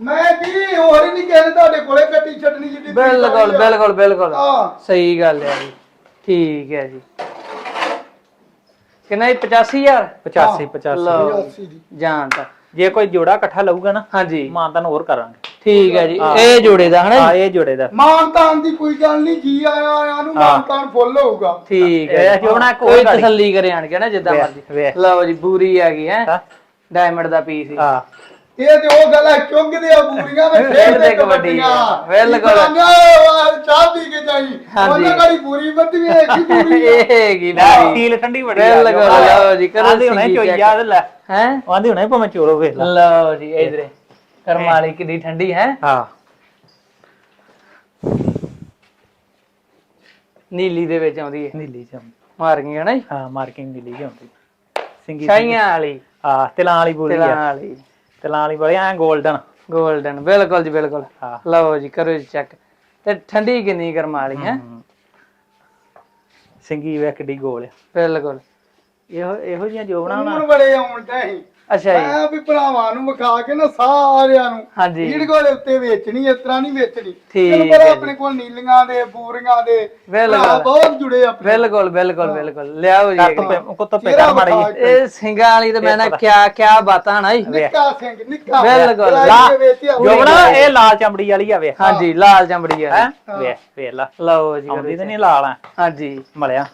ਮੈਂ ਕੀ ਹੋਰ ਹੀ ਨਹੀਂ ਕਹਿੰਦੇ ਤੁਹਾਡੇ ਕੋਲੇ ਕੱਟੀ ਛੱਡਣੀ ਜਿੱਦੀ ਬਿਲਕੁਲ। ਬਿਲਕੁਲ ਬਿਲਕੁਲ। ਹਾਂ। ਸਹੀ ਗੱਲ ਹੈ ਜੀ। ਠੀਕ ਹੈ ਜੀ। ਕਿੰਨਾ ਜੀ? 85000 85 85 ਲਓ 80 ਦੀ। ਜਾਨ ਤਾਂ। ਜੇ ਕੋਈ ਜੋੜਾ ਇਕੱਠਾ ਲਊਗਾ ਨਾ ਹਾਂਜੀ। ਮਾਨਤਾਨ ਹੋਰ ਕਰਾਂਗੇ। ਠੀਕ ਹੈ ਜੀ ਇਹ ਜੋੜੇ ਦਾ ਹਨਾ ਹਾਂ ਜੀ? ਇਹ ਜੋੜੇ ਦਾ। ਮਾਨਤਾਨ ਦੀ ਕੋਈ ਗੱਲ ਨਹੀਂ ਜੀ ਆਇਆ ਆਇਆ ਨੂੰ। ਮਾਨਤਾਨ ਫੁੱਲ ਹੋਊਗਾ। ਠੀਕ ਹੈ ਇੱਕ ਹੋਰ ਕੋਈ। ਤਸੱਲੀ ਕਰੇ ਆਣ ਕੇ ਨਾ ਜਿੱਦਾਂ ਮਰਜ਼ੀ। ਲਓ ਜੀ ਬੂਰੀ ਆ ਗਈ ਹੈ? ਹਾਂ। ਡਾਇਮੰਡ ਦਾ ਪੀਸ ਹੀ। ਹਾਂ। ਇਹ ਤੇ ਉਹ ਗੱਲ ਹੈ ਚੁੰਗਦੇ ਆ ਬੂਰੀਆਂ ਵਿੱਚ ਖੇਡਦੇ ਕਬੱਡੀਆਂ। ਬਿਲਕੁਲ। ਚਾਹ ਪੀ ਕੇ ਜਾਈ। ਉਹਨਾਂ ਗਾੜੀ ਪੂਰੀ ਬੱਤੀ ਹੈ ਕੀ ਪੂਰੀ ਇਹ ਹੈਗੀ ਲੈ ਨਾ ਸੀਲ ਠੰਡੀ ਬੜੀ ਬਿਲਕੁਲ, ਲਓ ਜੀ, ਕਰੋ ਆਂਦੀ ਹੁਣੇ check। ਯਾਦ ਲੈ। ਹੈ? ਆਂਦੀ ਹੁਣੇ ਭਾਵੇਂ ਚੋਰੋ ਵੇਖ ਲੈ। ਲਓ ਜੀ ਇਧਰੇ ਕਰਮ ਵਾਲੀ ਕਿੰਨੀ ਠੰਡੀ ਹੈ? ਹਾਂ। ਨੀਲੀ ਦੇ ਵਿੱਚ ਆਉਂਦੀ ਹੈ। ਨੀਲੀ ਚ ਮਾਰ ਗਈ ਹੈ ਨਾ ਜੀ? ਹਾਂ ਮਾਰਕਿੰਗ ਨੀਲੀ ਚ ਹੁੰਦੀ ਸਿੰਗੀ ਛਾਈਆਂ ਵਾਲੀ। ਹਾਂ ਤਿਲਾਂ ਵਾਲੀ ਬੋਲੀ ਤਿਲਾਂ ਆ ਵਾਲੀ ਤਿਲਾਂ ਵਾਲੀ ਬੜੀ ਐ 골ਡਨ 골ਡਨ ਬਿਲਕੁਲ ਜੀ ਬਿਲਕੁਲ। ਹਾਂ। ਲਓ ਜੀ ਕਰੋ ਜੀ ਚੈੱਕ ਤੇ ਠੰਡੀ ਕਿੰਨੀ ਕਰਮ ਵਾਲੀ ਹੈ। ਸਿੰਗੀ ਵੇ ਕਿੱਡੀ ਗੋਲ ਆ। ਬਿਲਕੁਲ। ਇਹੋ ਇਹੋ ਜੀਆਂ ਜੋ ਹੁਣ ਬਣਾਉਣਾ ਬੜੇ ਆਉਂਦਾ ਸੀ। ਅੱਛਾ ਜੀ। ਮੈਂ ਵੀ ਭਰਾਵਾਂ ਨੂੰ ਵਿਖਾ ਕੇ ਨਾ ਸਾਰਿਆਂ ਨੂੰ ਹਾਂਜੀ। ਵੀਡੀਓ ਦੇ ਉੱਤੇ ਵੇਚਣੀ ਇਸ ਤਰ੍ਹਾਂ ਨਹੀਂ ਵੇਚਣੀ। ਠੀਕ ਤੈਨੂੰ ਪਤਾ ਹੈ ਆਪਣੇ ਕੋਲ ਨੀਲੀਆਂ ਦੇ ਬੂਰੀਆਂ ਦੇ ਬਿਲਕੁਲ। ਭਰਾ ਬਹੁਤ ਜੁੜੇ ਆਪਣੇ। ਬਿਲਕੁਲ ਬਿਲਕੁਲ ਬਿਲਕੁਲ। ਲਿਆਓ ਜੀ। ਕੱਤ ਪੇ ਕੁੱਤ ਪੇ ਚਿਹਰਾ ਕਰ ਮਾੜੀ ਵਿਖਾ ਜਿਹੀ। ਇਹ ਸਿੰਘਾਂ ਵਾਲੀ ਤਾਂ ਮੈਂ ਨਾ ਕਿਆ ਕਿਆ ਬਾਤਾਂ ਨਾ ਜੀ। ਨਿੱਕਾ ਸਿੰਘ ਨਿੱਕਾ ਬਿਲਕੁਲ। ਲਾ- ਇਹ ਵੇਚਿਆ ਜੋ ਬਣਾ ਇਹ ਲਾਲ ਚਮੜੀ ਵਾਲੀ ਆ ਵੇ ਹਾਂਜੀ ਲਾਲ ਚਮੜੀ ਹੈ? ਆ ਵੇ ਵੇਖ ਲਾ। ਲਓ ਜੀ ਆਉਂਦੀ ਤੇ। ਨਹੀਂ ਲਾਲ ਆ। ਹਾਂਜੀ। ਮਲਿਆ।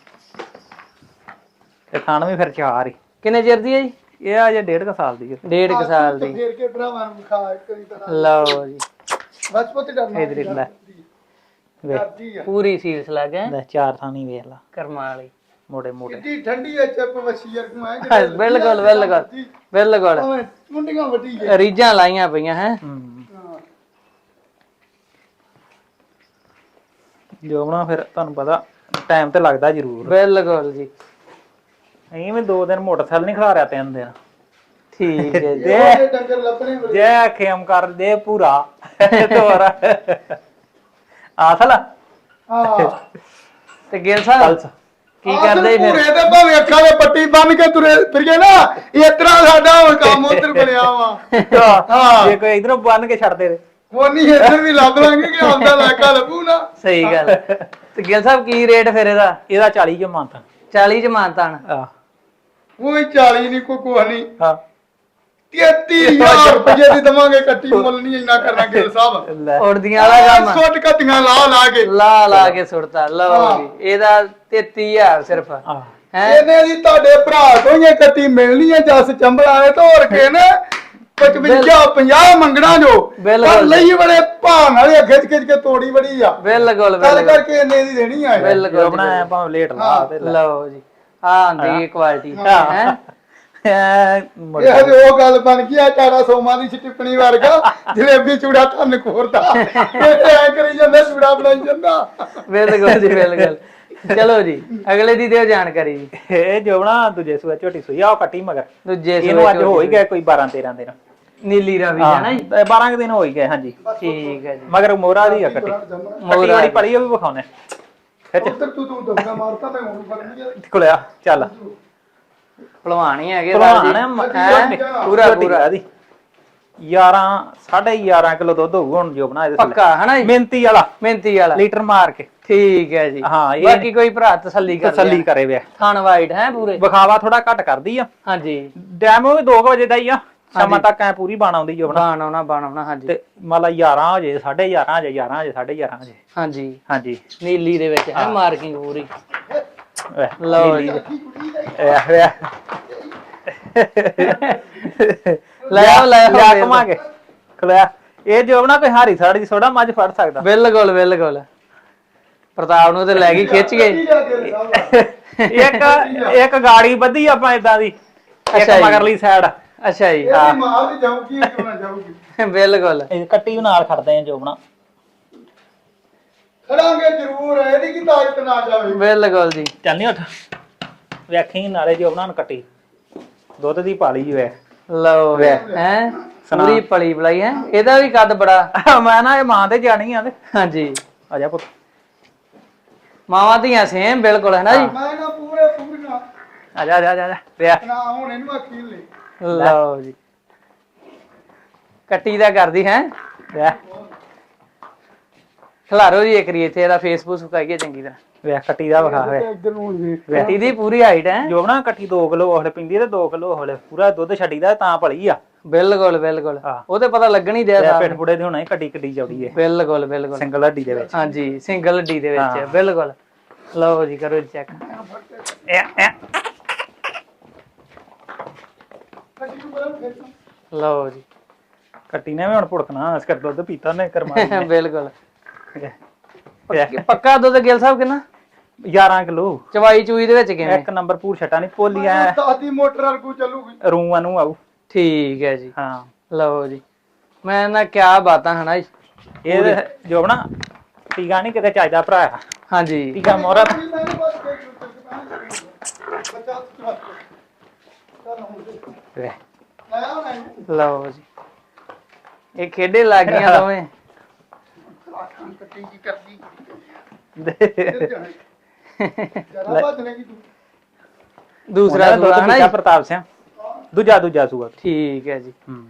ਤੇ ਖਾਣ ਵੀ ਫਿਰ ਚਾਰ ਹੀ। ਕਿੰਨੇ ਚਿਰ ਦੀ ਹੈ ਜੀ? ਇਹ ਆ ਜੇ ਡੇਢ ਕੁ ਸਾਲ ਦੀ ਆ। ਡੇਢ ਕੁ ਸਾਲ ਦੀ। ਫੇਰ ਕੇ ਭਰਾਵਾਂ ਨੂੰ ਵਿਖਾ ਕਰੀ ਤਰ੍ਹਾਂ ਲਓ ਜੀ। ਬਸ ਪੁੱਤ ਡਰਨਾ ਇਧਰ ਲੈ। ਵੇ ਡਰਦੀ ਆ। ਪੂਰੀ ਸੀਲਸ ਲੱਗ ਹੈ ਲੈ ਚਾਰ ਥਾਣੀ ਵੇਖ ਲਾ। ਕਰਮਾਂ ਵਾਲੀ। ਮੋੜੇ ਮੋੜੇ। ਕਿੱਡੀ ਠੰਡੀ ਐ ਚੱਪ ਵਸੀਰ ਨੂੰ ਐ ਹਾਂ, ਬਿਲਕੁਲ ਬਿਲਕੁਲ। ਬਿਲਕੁਲ। ਮੁੰਡੀਆਂ ਵੱਡੀ ਜੇ ਰੀਜਾਂ ਲਾਈਆਂ ਪਈਆਂ ਹੈ। ਹੂੰ। ਹਾਂ। ਜੋ ਬਣਾ ਫਿਰ ਤੁਹਾਨੂੰ ਪਤਾ ਟਾਈਮ ਤੇ ਲੱਗਦਾ ਜ਼ਰੂਰ। ਬਿਲਕੁਲ ਜੀ। ਐਂ ਵੀ ਦੋ ਦਿਨ ਮੋਟਰਸਾਈਕਲ ਨਹੀਂ ਖਲਾਰਿਆ ਤਿੰਨ ਦਿਨ। ਠੀਕ ਹੈ ਜੀ। ਇਹੋ ਜਿਹੇ ਡੰਗਰ ਲੱਭਣੇ ਬੜੇ ਜੈ ਖੇਮ ਕਰ ਦੇ ਪੂਰਾ। ਤੋਰਾ। ਆਸਲ। ਹਾਂ। ਤੇ ਗਿਲ ਸਾਹਿਬ ਕਲਸ। ਕੀ ਕਰਦੇ ਫਿਰ? ਪੂਰੇ ਤੇ ਭਾਵੇਂ ਅੱਖਾਂ ਦੇ ਪੱਟੀ ਬੰਨ ਕੇ ਤੁਰੇ ਫਿਰੀਏ ਨਾ ਇਸ ਤਰ੍ਹਾਂ ਸਾਡਾ ਹੁਣ ਕੰਮ ਉਧਰ ਬਣਿਆ ਵਾ। ਹਾਂ। ਜੇ ਕੋਈ ਇਧਰੋਂ ਬੰਨ ਕੇ ਛੱਡ ਦੇ ਉਹ ਨਹੀਂ ਇੱਧਰ ਵੀ ਲੱਭ ਲਾਂਗੇ ਕਿ ਆਪਦਾ ਇਲਾਕਾ ਲੱਭੂ ਨਾ। ਸਹੀ ਗੱਲ। ਤੇ ਗਿਲ ਸਾਹਿਬ ਕੀ ਰੇਟ ਫਿਰ ਇਹਦਾ? ਇਹਦਾ 40 ਜੋ ਮੰਨਤਾ 40 ਚ ਮਾਨਤਾਨ ਆ ਕੋਈ 40 ਨਹੀਂ ਕੋਈ ਕੁਛ ਨਹੀਂ ਹਾਂ। 33000 ਰੁਪਏ ਦੀ ਦਵਾਂਗੇ ਕੱਟੀ ਮੁੱਲ ਨਹੀਂ ਇੰਨਾ ਕਰਨਾ ਗਿਲ ਸਾਹਿਬ। ਉੜਦੀਆਂ ਵਾਲਾ ਕੰਮ। ਛੋਟ ਕੱਟੀਆਂ ਲਾ ਲਾ ਕੇ। ਲਾ ਲਾ ਕੇ ਸੁੱਟਤਾ ਲਓ। ਜੀ ਇਹਦਾ 33000 ਸਿਰਫ। ਇਹਨੇ ਦੀ ਤੁਹਾਡੇ ਭਰਾ ਤੋਂ ਹੀ ਕੱਟੀ ਮਿਲਣੀ ਹੈ ਜਸ ਚੰਬਲਾ ਵਾਲੇ ਤੋਂ ਹੋਰ ਕੇ ਨੇ? 55 50 ਮੰਗਣਾ ਜੋ। ਬਿਲਕੁਲ। ਪਰ ਲਈ ਬੜੇ ਭਾਣ ਵਾਲੇ ਖਿੱਚ ਖਿੱਚ ਕੇ ਤੋੜੀ ਬੜੀ ਆ। ਬਿਲਕੁਲ ਬਿਲਕੁਲ। ਕਰਕੇ ਇਹਨੇ ਦੀ ਦੇਣੀ ਆ। ਬਿਲਕੁਲ ਜੋ ਬਣਾਇਆ ਭਾਵੇਂ ਲੇਟ ਲਾ ਹਾਂ। ਤੇ ਲੈ ਲਓ ਜੀ। ਆ ਆਂਦੀ ਕੁਆਲਿਟੀ ਹੈ। ਐ ਮੁੜ ਇਹ ਹਜੇ ਉਹ ਗੱਲ ਬਣ ਗਈ ਆ ਟਾੜਾ ਸੋਮਾ ਦੀ ਟਿੱਪਣੀ ਵਰਗਾ। ਜਲੇਬੀ ਚੂੜਾ ਧੰਨ ਖੋਰਦਾ। ਇਹ ਐ ਕਰੀ ਜਾਂਦਾ ਚੂੜਾ ਬਣਾਈ ਜਾਂਦਾ। ਬਿਲਕੁਲ ਜੀ ਬਿਲਕੁਲ। ਚਲੋ ਜੀ ਅਗਲੇ ਦੀ ਦਿਓ ਜਾਣਕਾਰੀ ਜੀ। ਇਹ ਜੋ ਬਣਾ ਦੂਜੇ ਸੂਆ ਝੋਟੀ ਸੂਈ ਆ ਉਹ ਕੱਟੀ ਮਗਰ। ਦੂਜੇ ਇਹਨੂੰ ਸੂਏ ਅੱਜ ਹੋ ਹੀ ਗਏ ਕੋਈ 12 13 ਦਿਨ। ਨੀਲੀ ਰਾਵੀ ਹੈ ਨਾ ਜੀ? 12 ਦਿਨ ਹੋ ਹੀ ਗਏ ਹਾਂਜੀ। ਠੀਕ ਹੈ ਜੀ। ਮਗਰ ਮੋਰਾ ਦੀ ਆ ਕੱਟੀ। ਕੱਟੀ ਵਾਲੀ ਪੜੀ ਉਹ ਵੀ ਵਿਖਾਉਣੇ ਖਿੱਚ। ਉੱਧਰ ਤੂੰ ਤੂੰ ਦੰਗਾ ਮਾਰਤਾ ਮੈਂ ਹੁਣ ਫੜਨੀ ਆ। ਖੁਲਿਆ। ਚੱਲ। ਭਲਵਾਨ ਹੀ ਹੈਗੇ ਭਲਵਾਨ। ਸਾਹਿਬ ਆ, ਮ- ਜੀ ਹੈਂ? ਝੋਟੀ- ਪੂਰਾ ਝੋਟੀ ਪੂਰਾ। ਆ ਦੀ 11 11.5 ਕਿਲੋ ਦੁੱਧ ਹੋਊਗਾ ਹੁਣ ਜੋ ਬਣਾ ਇਹਦੇ ਥੱਲੇ। ਪੱਕਾ ਹੈ ਨਾ ਜੀ? ਮਿਹਨਤੀ ਵਾਲਾ। ਮਿਹਨਤੀ ਵਾਲਾ। ਲੀਟਰ ਮਾਰ ਕੇ। ਠੀਕ ਹੈ ਜੀ। ਹਾਂ, ਇਹ- ਬਾਕੀ ਕੋਈ ਭਰਾ ਤਸੱਲੀ ਕਰ ਤਸੱਲੀ ਕਰੇ ਵੇ। ਥਣ ਵਾਈਟ ਹੈ ਪੂਰੇ? ਵਿਖਾਵਾ ਥੋੜਾ ਘੱਟ ਕਰਦੀ ਆ। ਹਾਂਜੀ। ਡੈਮੋ ਵੀ 2 ਵਜੇ ਦਾ ਹੀ ਆ। ਸ਼ਾਮਾਂ ਤੱਕ ਐ ਪੂਰੀ ਬਣ ਆਉਂਦੀ ਜੋ ਬਣਾ ਆਉਣਾ ਬਾਣ ਆਉਣਾ ਹਾਂਜੀ। ਤੇ ਮੰਨ ਲਾ 11 ਹੋ ਜੇ 11:30 ਹੋ ਜੇ 11 ਹੋ ਜੇ 11:30 ਹੋ ਜੇ ਹਾਂਜੀ। ਹਾਂਜੀ। ਨੀਲੀ ਦੇ ਵਿੱਚ ਹੈ ਮਾਰਕਿੰਗ ਪੂਰੀ। ਲਓ ਜੀ। ਲੈ ਆਓ, ਲੈ ਆਓ। ਘੁਮਾ ਕੇ ਖਲਿਆ ਇਹ ਜੋ ਬਣਾ ਕੋਈ ਹਾਰੀ ਸਾੜੀ ਸੋੜਾ ਮੱਝ ਫੜ ਸਕਦਾ। ਬਿਲਕੁਲ ਬਿਲਕੁਲ। ਪ੍ਰਤਾਪ ਨੂੰ ਤੇ ਲੈ ਗਈ ਖਿੱਚ ਕੇ ਇੱਕ ਇੱਕ ਗਾੜੀ ਬੱਧੀ ਆਪਾਂ ਇਦਾਂ ਦੀ। ਇੱਕ। ਮਗਰਲੀ ਸਾਈਡ ਅੱਛਾ ਜੀ ਇਹਦੀ ਮਾਂ ਵੀ ਜਾਊਗੀ ਇਹ ਕਿਉਂ ਨਾ ਜਾਊਗੀ। <laughs> ਬਿਲਕੁਲ। ਇਹ ਕੱਟੀ ਵੀ ਨਾਲ ਖੜਦੇ ਆ ਜੋਬਣਾ। ਖੜਾਂਗੇ ਜ਼ਰੂਰ ਇਹਦੀ ਕੀ ਤਾਕਤ ਨਾ ਜਾਵੇ। ਬਿਲਕੁਲ ਜੀ। ਚੱਲ ਨਹੀਂ ਉੱਠ। ਵੇਖੀ ਨਾਲੇ ਜੋਬਣਾ ਨੂੰ ਕੱਟੀ। ਦੁੱਧ ਦੀ ਪਾਲੀ ਜੀ ਵੇ ਲਓ ਹੈ? ਪੂਰੀ ਪਲੀ ਬਲਾਈ ਹੈ? ਇਹਦਾ ਵੀ ਕੱਦ ਬੜਾ। ਮੈਂ ਨਾ ਇਹ ਮਾਂ ਤੇ ਜਾਣੀ ਆ ਤੇ। ਹਾਂਜੀ। ਆ ਜਾ ਪੁੱਤ। ਮਾਵਾਂ ਧੀਆਂ ਸੇਮ ਬਿਲਕੁਲ ਹੈ ਨਾ ਜੀ? ਮੈਂ ਨਾ ਪੂਰੇ ਪੂਰੀਆਂ। ਆ ਜਾ ਆ ਜਾ ਆ ਜਾ। ਵੇ ਨਾ ਹੁਣ ਇਹਨੂੰ ਅਖੀਰ ਲੈ। ਲਓ ਜੀ। ਕੱਟੀ ਦਾ ਕਰਦੀ ਹੈ। ਖਿਲਾਰੋ ਜੀ ਇੱਕ ਰੀ ਇੱਥੇ ਇਹਦਾ ਫੇਸਬੁੱਕ ਸੁਕਾਈਏ ਚੰਗੀ ਤਰ੍ਹਾਂ। ਵੇ ਕੱਟੀ ਦਾ ਵਿਖਾ ਵੇ ਇੱਧਰ ਨੂੰ ਵੇਖ ਕੱਟੀ ਦੀ ਪੂਰੀ ਹਾਈਟ ਹੈ। ਜੋਬਣਾ ਕੱਟੀ 2 ਕਿਲੋ ਉਹਲੇ ਪਿੰਦੀ ਤੇ 2 ਕਿਲੋ ਉਹਲੇ ਪੂਰਾ ਦੁੱਧ ਛੱਡੀਦਾ ਤਾਂ ਭਲੀ ਆ। ਬਿਲਕੁਲ ਬਿਲਕੁਲ। ਉਹ ਤੇ ਪਤਾ ਲੱਗਣ ਹੀ ਦਿਆ ਤੇ ਸਾਹਿਬ ਪਿੱਠ ਪੁੜੇ ਦੇ ਹੋਣਾ ਹੀ ਕੱਟੀ ਕੱਟੀ ਚੌੜੀ ਏ ਬਿਲਕੁਲ ਬਿਲਕੁਲ। ਸਿੰਗਲ ਹੱਡੀ ਦੇ ਵਿੱਚ। ਹਾਂਜੀ ਸਿੰਗਲ ਹੱਡੀ ਦੇ ਵਿੱਚ। ਬਿਲਕੁਲ। ਲਓ ਜੀ ਕਰੋ ਚੈੱਕ ਐ ਐ ਕੱਟੀ ਨੂੰ ਬਰਮ ਫੇਰ ਲਓ ਜੀ। ਕੱਟੀ ਨੇ ਵੀ ਹੁਣ ਭੁੜਕਣਾ ਇਸ ਕਰ ਦੁੱਧ ਪੀਤਾ ਨੇ ਕਰਮਾ <laughs> ਬਿਲਕੁਲ। ਪੱਕਾ ਦੁੱਧ ਗਿਲ ਸਾਹਿਬ ਕਿੰਨਾ? 11 ਕਿਲੋ। ਚਵਾਈ ਚੂਈ ਦੇ ਵਿੱਚ ਕਿਵੇਂ? ਇੱਕ ਨੰਬਰ ਪੂਰ ਛਟਾ ਨਹੀਂ ਪੋਲੀਆਂ ਦਾਦੀ ਮੋਟਰ ਵਰਗੂ ਚੱਲੂਗੀ। ਰੂਆਂ ਨੂੰ ਆਊ। ਠੀਕ ਹੈ ਜੀ। ਹਾਂ। ਲਓ ਜੀ। ਮੈਂ ਨਾ ਕਿਆ ਬਾਤਾਂ ਹਨਾ ਜੀ। ਇਹ ਜੋ ਬਣਾ ਟੀਕਾ ਨਹੀਂ ਕਿਤੇ ਚਾਹੀਦਾ ਭਰਾ। ਹਾਂਜੀ। ਟੀਕਾ ਮੋਰਾ ਬੱਚਾ ਲਓ ਜੀ। ਇਹ ਖੇਡੇ ਲੱਗ ਗਈਆਂ ਦੋਵੇਂ ਦੂਸਰਾ ਸੂਆ ਜੀ। ਪ੍ਰਤਾਪ ਸਿੰਘ। ਦੂਜਾ ਦੂਜਾ ਸੂਆ। ਠੀਕ ਹੈ ਜੀ। ਹੂੰ।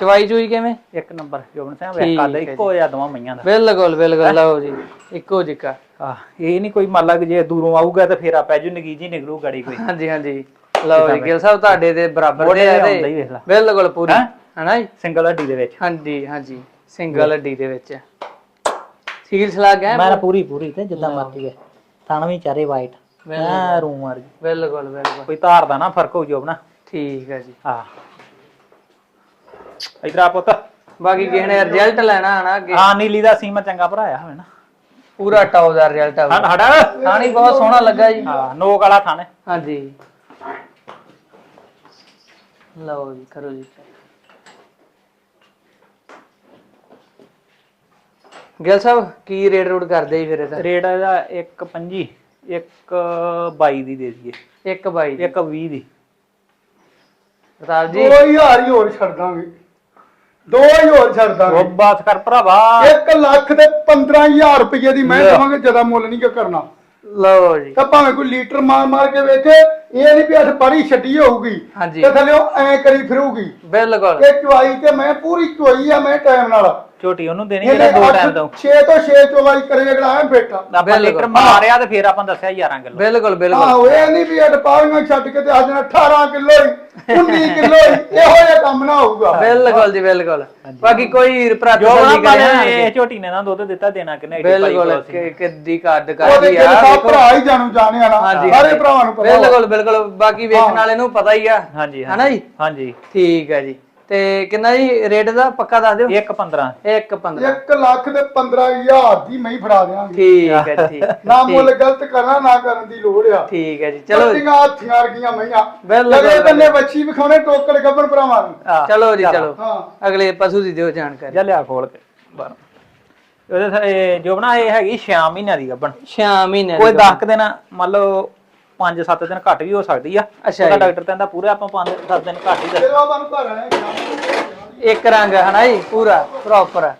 ਚਵਾਈ ਚੂਈ ਕਿਵੇਂ? ਇੱਕ ਨੰਬਰ। ਜੋਬਨ ਸਿੰਘ ਠੀਕ ਵੇ ਕੱਲ ਹੈ ਇੱਕੋ ਜਿਹਾ ਦੋਵਾਂ ਮਈਆਂ ਦਾ। ਬਿਲਕੁਲ ਬਿਲਕੁਲ। ਲਓ ਜੀ। ਇੱਕੋ ਜਿੱਕਾ ਆ ਇਹ ਨਹੀਂ ਕੋਈ ਮੰਨ ਲਾ ਕਿ ਜੇ ਦੂਰੋਂ ਆਊਗਾ ਤਾਂ ਫੇਰ ਆਪੈ ਜੂ ਨਗੀ ਜੀ ਨਿਕਲੂ ਗੜੀ ਕੋਈ। ਹਾਂਜੀ ਹਾਂਜੀ। ਲਓ ਜੀ ਗਿਲ ਸਾਹਿਬ ਤੁਹਾਡੇ ਦੇ ਬਰਾਬਰ ਮੋਢੇ ਦੇ ਆ ਤੇ ਆਉਂਦਾ ਹੀ ਇਹਦੇ ਵੇਖ ਲਾ। ਬਿਲਕੁਲ ਪੂਰੀ ਹੈਂ? ਹਨਾ ਜੀ? ਸਿੰਗਲ ਹੱਡੀ ਦੇ ਵਿੱਚ। ਹਾਂਜੀ ਹਾਂਜੀ ਸਿੰਗਲ ਹੱਡੀ ਦੇ ਵਿੱਚ। ਸੀਲ ਸਲਾਗ ਹੈ ਮੈਂ ਪੂਰੀ ਪੂਰੀ ਤੇ ਜਿੱਦਾਂ ਮਰਜ਼ੀ ਹੈ। ਥਣ ਵੀ ਚਾਰੇ ਵਾਈਟ ਮੈਂ ਰੂਮ ਵਰਗੀ। ਬਿਲਕੁਲ ਬਿਲਕੁਲ। ਕੋਈ ਧਾਰ ਦਾ ਨਾ ਫ਼ਰਕ ਹੋ ਜੋਬਨਾ ਠੀਕ ਹੈ ਜੀ। ਆ ਇਧਰ ਆ ਪੁੱਤ। ਬਾਕੀ ਕਿਸੇ ਨੇ ਰਿਜ਼ਲਟ ਲੈਣਾ ਹਨਾ ਅੱਗੇ। ਹਾਂ ਨੀਲੀ ਦਾ ਸੀਮਾ ਚੰਗਾ ਭਰਾਇਆ ਹੋਵੇ ਨਾ। ਪੂਰਾ ਟੌਪ ਦਾ ਰਿਜ਼ਲਟ ਆਵੇ ਹਟ ਹਟ। ਖਾਣੀ ਬਹੁਤ ਸੋਹਣਾ ਲੱਗਾ ਜੀ। ਹਾਂ ਨੋਕ ਵਾਲਾ ਥਣ। ਹਾਂਜੀ। ਲਓ ਜੀ ਕਰੋ ਜੀ। ਗਿਲ ਸਾਹਿਬ ਕੀ ਰੇਟ ਰੂਟ ਕਰਦੇ ਜੀ ਫਿਰ ਇਹਦਾ? ਰੇਟ ਇਹਦਾ 1.25 1.22 ਦੀ ਦੇ ਦਈਏ। 1 ਬਾਈ 1.20 ਦੀ। ਪ੍ਰਤਾਪ ਜੀ? 2000 ਹੀ ਹੋਰ ਛੱਡ ਦਾਂਗੇ। ਦੋ ਹੀ ਹੋਰ ਛੱਡ ਉਹ ਦਾਂਗੇ ਬਾਤ ਕਰ ਭਰਾਵਾ। 1 ਲੱਖ ਤੇ 15000 ਰੁਪਏ ਦੀ ਮੈਂ ਦਵਾਂਗੇ ਜ਼ਿਆਦਾ ਮੁੱਲ ਨਹੀਂ ਕਿ ਕਰਨਾ। ਲਓ ਜੀ। ਤਾਂ ਭਾਵੇਂ ਕੋਈ ਲੀਟਰ ਮਾਰ ਮਾਰ ਕੇ ਵੇਚੇ ਇਹ ਨਹੀਂ ਵੀ ਅਸ ਪਰੀ ਛੱਡੀ ਹੋਊਗੀ ਹਾਂਜੀ। ਤੇ ਥੱਲੇ ਐ ਕਰੀ ਫਿਰੂਗੀ। ਬਿਲਕੁਲ। ਇਹ ਚੁਆਈ ਤੇ ਮੈਂ ਪੂਰੀ ਚੁਆਈ ਆ ਮੈਂ ਟਾਈਮ ਨਾਲ। ਝੋਟੀ ਉਹਨੂੰ ਦੇਣੀ ਜਿਹੜਾ ਦੋ ਟਾਈਮ ਤੋਂ। 6 ਤੋਂ 6 ਚੁਆਈ ਕਰੇ ਜਿਹੜਾ ਐ ਬੇਟਾ ਆਪਾਂ ਬਿਲਕੁਲ। ਲੀਟਰ ਮਾਰਿਆ ਤੇ ਫੇਰ ਆਪਾਂ ਦੱਸਿਆ 11 ਕਿਲੋ। ਬਿਲਕੁਲ ਬਿਲਕੁਲ। ਆਹੋ ਇਹ ਨਹੀਂ ਵੀ ਅਡ ਪਾਵੀਆਂ ਛੱਡ ਕੇ ਤੇ ਅੱਜ 18 ਕਿਲੋ ਹੀ 19 ਕਿਲੋ ਹੀ ਇਹੋ ਜਿਹਾ ਕੰਮ ਨਾ ਹੋਊਗਾ। ਬਿਲਕੁਲ ਜੀ ਬਿਲਕੁਲ। ਬਾਕੀ ਕੋਈ ਜੋ ਪ੍ਰਤੀਸਾ ਨਹੀਂ ਨਾ ਇਹ ਝੋਟੀ ਨੇ ਨਾ ਦੁੱਧ ਦਿੱਤਾ ਦੇਣਾ ਕਿਨੇ ਬਿਲਕੁਲ ਕਿੱਦੀ ਕੱਦ ਕਰਦੀ ਆ ਸਭ ਵੇਖੋ। ਭਰਾ ਹੀ ਜਾਣੂ ਜਾਣਿਆ ਨਾ ਹਾਂਜੀ ਸਾਰੇ ਹਾਂਜੀ। ਭਰਾਵਾਂ ਨੂੰ ਪਤਾ ਵਾ। ਬਿਲਕੁਲ ਬਿਲਕੁਲ। ਬਾਕੀ ਵੇਖਣ ਵਾਲੇ ਨੂੰ ਪਤਾ ਹੀ ਆ। ਹਾਂਜੀ ਹਨਾ ਜੀ? ਹਾਂਜੀ। ਠੀਕ ਹੈ ਜੀ। ਤੇ ਕਿੰਨਾ ਜੀ ਰੇਟ ਦਾ ਪੱਕਾ ਦੱਸ ਦਿਓ? 1 15 1 15 ਇੱਕ ਲੱਖ ਤੇ 15000 ਦੀ ਮੈਂ ਹੀ ਫੜਾ ਦਿਆਂਗੇ। ਠੀਕ ਹੈ ਜੀ, ਠੀਕ ਨਾ ਮੁੱਲ ਗਲਤ ਕਰਨਾ ਨਾ ਕਰਨ ਦੀ ਲੋੜ ਆ। ਠੀਕ ਹੈ ਜੀ ਚਲੋ ਚਲੋ ਹੱਥੀਆਂ ਵਰਗੀਆਂ ਮਈਆਂ ਅਗਲੇ ਬੰਨੇ ਬੱਚੀ ਵਿਖਾਉਣੇ ਟੋਕੜ ਗੱਬਣ ਭਰਾਵਾਂ ਨੂੰ। ਚਲੋ ਜੀ ਚਲੋ। ਹਾਂ। ਅਗਲੇ ਪਸ਼ੂ ਦੀ ਦਿਓ ਜਾਣਕਾਰੀ। ਜਾ ਲਿਆ ਖੋਲ ਕੇ ਬਾਹਰ। ਉਹਦੇ ਜੋ ਬਣਾ ਇਹ ਹੈਗੀ 6 ਮਹੀਨਿਆਂ ਦੀ ਗੱਬਣ। 6 ਮਹੀਨੇ ਕੋਈ ਦੀ 10 ਦਿਨ ਮੰਨ ਲਓ 5-7 ਦਿਨ ਘੱਟ ਵੀ ਹੋ ਸਕਦੀ ਆ। ਅੱਛਾ ਉਹਦਾ ਜੀ। ਡਾਕਟਰ ਕਹਿੰਦਾ ਪੂਰੇ ਆਪਾਂ 5-7 ਦਿਨ ਘੱਟ ਹੀ ਦੱਸ ਜਦੋਂ ਆਪਾਂ ਨੂੰ ਘਰ ਆਏ ਇੱਕ ਰੰਗ ਹਨਾ ਜੀ ਪੂਰਾ ਪ੍ਰੋਪਰ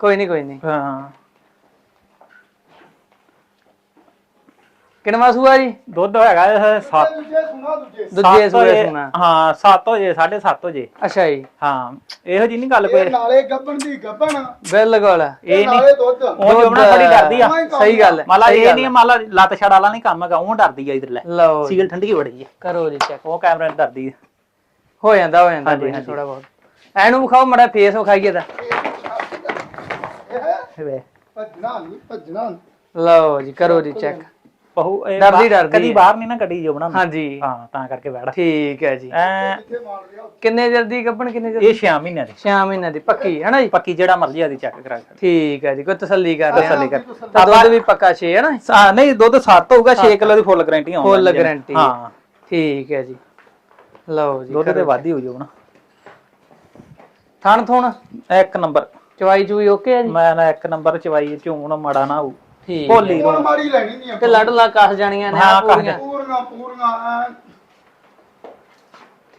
ਕੋਈ ਨਹੀਂ ਕੋਈ ਨਹੀਂ। ਹਾਂ। ਕਿੰਨਵਾ ਸੂਆ ਜੀ? ਦੁੱਧ ਹੈਗਾ 7 ਦੂਜੇ ਸੁਣਾ ਦੂਜੇ ਦੂਜੇ ਸੂਏ ਸੁਣਾ। ਹਾਂ 7 ਵਜੇ 7:30 ਵਜੇ। ਅੱਛਾ ਜੀ। ਹਾਂ ਇਹੋ ਜੀ ਨਹੀਂ ਗੱਲ ਕੋਈ। ਨਾਲੇ ਗੱਬਣ ਦੀ ਗੱਬਣ। ਬਿਲਕੁਲ। ਇਹ ਨਹੀਂ ਨਾਲੇ ਦੁੱਧ। ਉਹ ਜੋ ਬਣਾ ਬੜੀ ਡਰਦੀ ਆ। ਸਹੀ ਗੱਲ ਹੈ, ਮੰਨ ਲਾ ਸਹੀ ਇਹ ਨਹੀਂ ਮੰਨ ਲਾ ਲੱਤ ਛੜ ਵਾਲਾ ਨਹੀਂ ਕੰਮ ਹੈਗਾ ਉਹ ਡਰਦੀ ਆ ਇਧਰ ਲੈ ਲਓ ਜੀ, ਸੀਲ ਠੰਡੀ ਬੜੀ ਆ ਕਰੋ ਜੀ ਚੈੱਕ ਉਹ ਕੈਮਰੇ ਨਾਲ ਡਰਦੀ ਆ। ਹੋ ਜਾਂਦਾ ਹੋ ਜਾਂਦਾ ਨੀ। ਥੋੜਾ ਬਹੁਤ। ਐਨੂੰ ਵਿਖਾਓ ਮੜਾ ਫੇਸ ਵਿਖਾਈਏ ਤਾਂ। ਇਹ ਵੇ। ਭੱਜਣਾ ਨਹੀਂ ਭੱਜਣਾ ਨੀ। ਲਓ ਜੀ ਕਰੋ ਜੀ ਚੈੱਕ ਬਹੁ ਇਹ ਡਰਦੀ- ਬਾਹਰ- ਡਰਦੀ ਕਦੀ ਹੈ। ਬਾਹਰ ਨਹੀਂ ਨਾ ਕੱਢੀ ਜੋ ਬਣਾ ਹਾਂਜੀ। ਹਾਂ ਤਾਂ ਕਰਕੇ ਬੈਠ। ਠੀਕ ਹੈ ਜੀ। ਐ ਕਿੰਨੇ ਜਲਦੀ ਗੱਭਣ ਕਿੰਨੇ ਜਲਦੀ ਇਹ 6 ਮਹੀਨਿਆਂ ਦੀ। 6 ਮਹੀਨੇ ਦੀ ਪੱਕੀ ਹੈ ਨਾ ਜੀ? ਪੱਕੀ ਜਿਹੜਾ ਮਰਜ਼ੀ ਆਦੀ ਚੈੱਕ ਕਰਾ ਸਕਦੇ ਠੀਕ ਹੈ ਜੀ ਕੋਈ ਤਸੱਲੀ ਕਰ ਰਿਹਾ ਤਸੱਲੀ ਕਰ। ਤਾਂ ਦੁੱਧ ਵੀ ਪੱਕਾ 6 ਹੈ ਨਾ ਹਾਂ ਨਹੀਂ ਦੁੱਧ 7 ਹੋਊਗਾ 6 ਕਿਲੋ ਦੀ ਫੁੱਲ ਗਾਰੰਟੀ ਆਉਂਦੀ ਫੁੱਲ ਗਾਰੰਟੀ ਹਾਂ। ਠੀਕ ਹੈ ਜੀ। ਲਓ ਜੀ ਦੁੱਧ ਤੇ ਵੱਧ ਹੀ ਹੋ ਜਾਊ ਨਾ ਥਣ ਥੁਣ ਇੱਕ ਨੰਬਰ। ਚਵਾਈ ਚੂਈ ਓਕੇ ਆ ਜੀ? ਮੈਂ ਨਾ ਇੱਕ ਨੰਬਰ ਚਵਾਈ ਝੂਣ ਮਾੜਾ ਨਾ ਹੋਊ। ਠੀਕ ਭੋਲੀ ਕੋਲ ਮਾਰੀ ਲੈਣੀ ਨਹੀਂ ਤੇ ਲੜ ਲਾ ਕੱਸ ਜਾਣੀਆਂ ਨੇ ਹਾਂ, ਆਹ ਕੱਸ ਪੂਰੀਆਂ। ਪੂਰੀਆਂ ਪੂਰੀਆਂ ਐਨ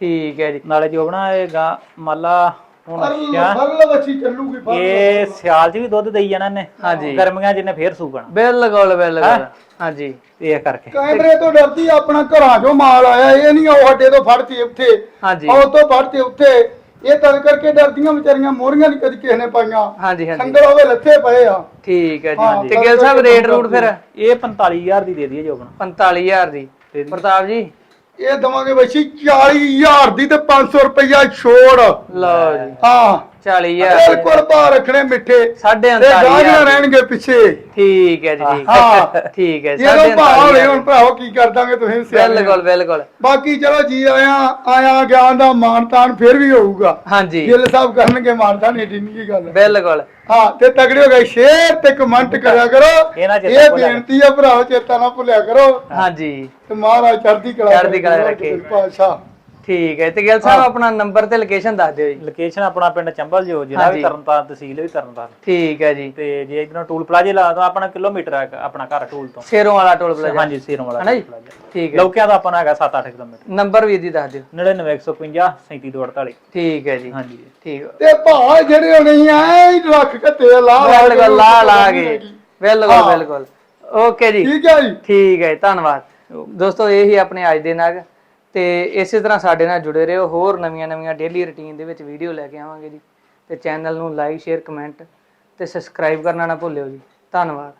ਠੀਕ ਹੈ ਜੀ। ਨਾਲੇ ਜੋ ਬਣਾ ਇਹ ਗਾ ਮਾਲਾ ਹੁਣ ਸ਼ਾ ਫਰਲ ਬੱਚੀ ਚੱਲੂਗੀ ਫਰਲ ਇਹ ਸਿਆਲ 'ਚ ਵੀ ਦੁੱਧ ਦੇਈ ਜਾਣਾ ਨੇ ਹਾਂਜੀ। ਗਰਮੀਆਂ 'ਚ ਇਹਨੇ ਫੇਰ ਸੂਗਣਾ ਬਿਲਕੁਲ ਬਿਲਕੁਲ। ਹਾਂਜੀ। ਇਹ ਕਰਕੇ। ਕੈਮਰੇ ਤੋਂ ਡਰਦੀ ਆਪਣਾ ਘਰਾਂ ਚੋਂ ਮਾਲ ਆਇਆ ਇਹ ਨਹੀਂ ਉਹ ਹੱਡੇ ਤੋਂ ਫੜਤੀ ਉੱਥੇ। ਹਾਂਜੀ। ਉਹ ਤੋਂ ਫੜਤੀ ਉੱਥੇ। ਇਹ ਤਦ ਕਰਕੇ ਡਰਦੀਆਂ ਵਿਚਾਰੀਆਂ ਮੋਰੀਆਂ ਨਹੀਂ ਕਦੀ ਕਿਸੇ ਨੇ ਪਾਈਆਂ। ਹਾਂਜੀ ਹਾਂਜੀ। ਸੰਗਲ ਉਹਦੇ ਲੱਥੇ ਪਏ ਆ। ਠੀਕ ਹੈ ਜੀ ਤੇ ਗਿਲ ਸਾਹਿਬ ਰੇਟ ਰੂਟ ਫਿਰ? ਇਹ 45000 ਦੀ ਦੇ ਦਈਏ ਜੋਬਨ। 45000 ਦੀ। ਦੇ ਦੀ। ਪ੍ਰਤਾਪ ਜੀ? ਇਹ ਦਵਾਂਗੇ ਬੱਚੀ 40000 ਦੀ ਤੇ 500 ਰੁਪਇਆ ਛੋੜ। ਲਓ ਜੀ। ਹਾਂ। 40000 ਬਿਲਕੁਲ ਭਾਅ ਰੱਖਣੇ ਮਿੱਠੇ। ਸਾਢੇ ਤੇ ਗਾਜਣਾ 49000 ਰਹਿਣਗੇ ਪਿੱਛੇ। ਠੀਕ ਹੈ ਜੀ ਠੀਕ ਹਾਂ। ਠੀਕ ਹੈ ਜਦੋਂ ਭਾਅ 49000 ਹੁਣ ਭਰਾਓ ਕੀ ਕਰ ਦਾਂਗੇ ਤੁਸੀਂ ਸਿਆਣੇ ਬਿਲਕੁਲ ਬਿਲਕੁਲ। ਬਾਕੀ ਚਲੋ ਜੀ ਆਇਆ ਆਇਆ ਗਿਆਨ ਦਾ ਮਾਨਤਾਨ ਫਿਰ ਵੀ ਹੋਊਗਾ। ਹਾਂਜੀ। ਗਿੱਲ ਸਾਹਿਬ ਕਰਨਗੇ ਮਾਨਤਾਨ ਏਡੀ ਨਹੀਂ ਗੱਲ। ਬਿਲਕੁਲ। ਹਾਂ ਤੇ ਤਗੜੇ ਹੋ ਗਏ ਸ਼ੇਅਰ ਤੇ ਕਮੈਂਟ ਕਰਿਆ ਕਰੋ। ਇਹਨਾਂ ਚੇਤਾ ਇਹ ਭੁੱਲਿਆ ਬੇਨਤੀ ਆ ਭਰਾਓ ਚੇਤਾ ਨਾ ਭੁੱਲਿਆ ਕਰੋ। ਹਾਂਜੀ। ਤੇ ਮਹਾਰਾਜ ਚੜ੍ਹਦੀ ਕਲਾ ਚੜ੍ਹਦੀ ਕਲਾ ਰੱਖੇ। ਪਾਸ਼ਾ ਠੀਕ ਹੈ ਤੇ ਗਿਲ ਸਾਹਿਬ ਆਪਣਾ ਨੰਬਰ ਤੇ ਲੋਕੇਸ਼ਨ ਦੱਸ ਦਿਓ ਜੀ। ਲੋਕੇਸ਼ਨ ਆਪਣਾ ਪਿੰਡ ਚੰਬਲ ਜੋ ਜ਼ਿਲ੍ਹਾ। ਵੀ ਤਰਨਤਾਰਨ ਤਹਿਸੀਲ ਵੀ ਤਰਨਤਾਰਨ। ਠੀਕ ਹੈ ਜੀ। ਤੇ ਜੇ ਇਧਰੋਂ ਟੂਲ ਪਲਾਜ਼ੇ ਲਾ ਤਾਂ ਆਪਣਾ ਕਿਲੋਮੀਟਰ ਹੈ ਆਪਣਾ ਘਰ ਟੂਲ ਤੋਂ। ਸ਼ੇਰੋਂ ਵਾਲਾ ਟੋਲ ਪਲਾਜ਼ਾ। ਹਾਂਜੀ ਸੀਰੋਂ ਵਾਲਾ? Toll plaza. ਠੀਕ ਹੈ। ਲੌਕਿਆਂ ਦਾ ਆਪਣਾ ਹੈਗਾ 7-8 ਕਿਲੋਮੀਟਰ। ਨੰਬਰ ਵੀ ਦੀ ਦੱਸ ਦਿਓ। 99150 3748 ਠੀਕ ਹੈ ਜੀ। ਹਾਂਜੀ। ਠੀਕ। ਤੇ ਭਾ ਜਿਹੜੇ ਨਹੀਂ ਆਏ ਰੱਖ ਕੇ ਤੇ ਲਾ ਬਿਲਕੁਲ ਲਾ ਲਾ ਹੈਗੀ। ਬਿਲਕੁਲ। ਬਿਲਕੁਲ। ਓਕੇ ਜੀ। ਠੀਕ ਹੈ ਜੀ। ਠੀਕ ਹੈ ਧੰਨਵਾਦ। ਦੋਸਤੋ ਇਹ ਹੀ ਆਪਣੇ ਅੱਜ ਦੇ ਨਗ। ਤੇ ਇਸੇ ਤਰ੍ਹਾਂ ਸਾਡੇ ਨਾਲ ਜੁੜੇ ਰਹੋ। ਹੋਰ ਨਵੀਆਂ ਨਵੀਆਂ ਡੇਲੀ ਰੁਟੀਨ ਦੇ ਵਿੱਚ ਵੀਡੀਓ ਲੈ ਕੇ ਆਵਾਂਗੇ ਜੀ। ਤੇ ਚੈਨਲ ਨੂੰ ਲਾਈਕ ਸ਼ੇਅਰ ਕਮੈਂਟ ਤੇ ਸਬਸਕ੍ਰਾਈਬ ਕਰਨਾ ਨਾ ਭੁੱਲਿਓ ਜੀ। ਧੰਨਵਾਦ।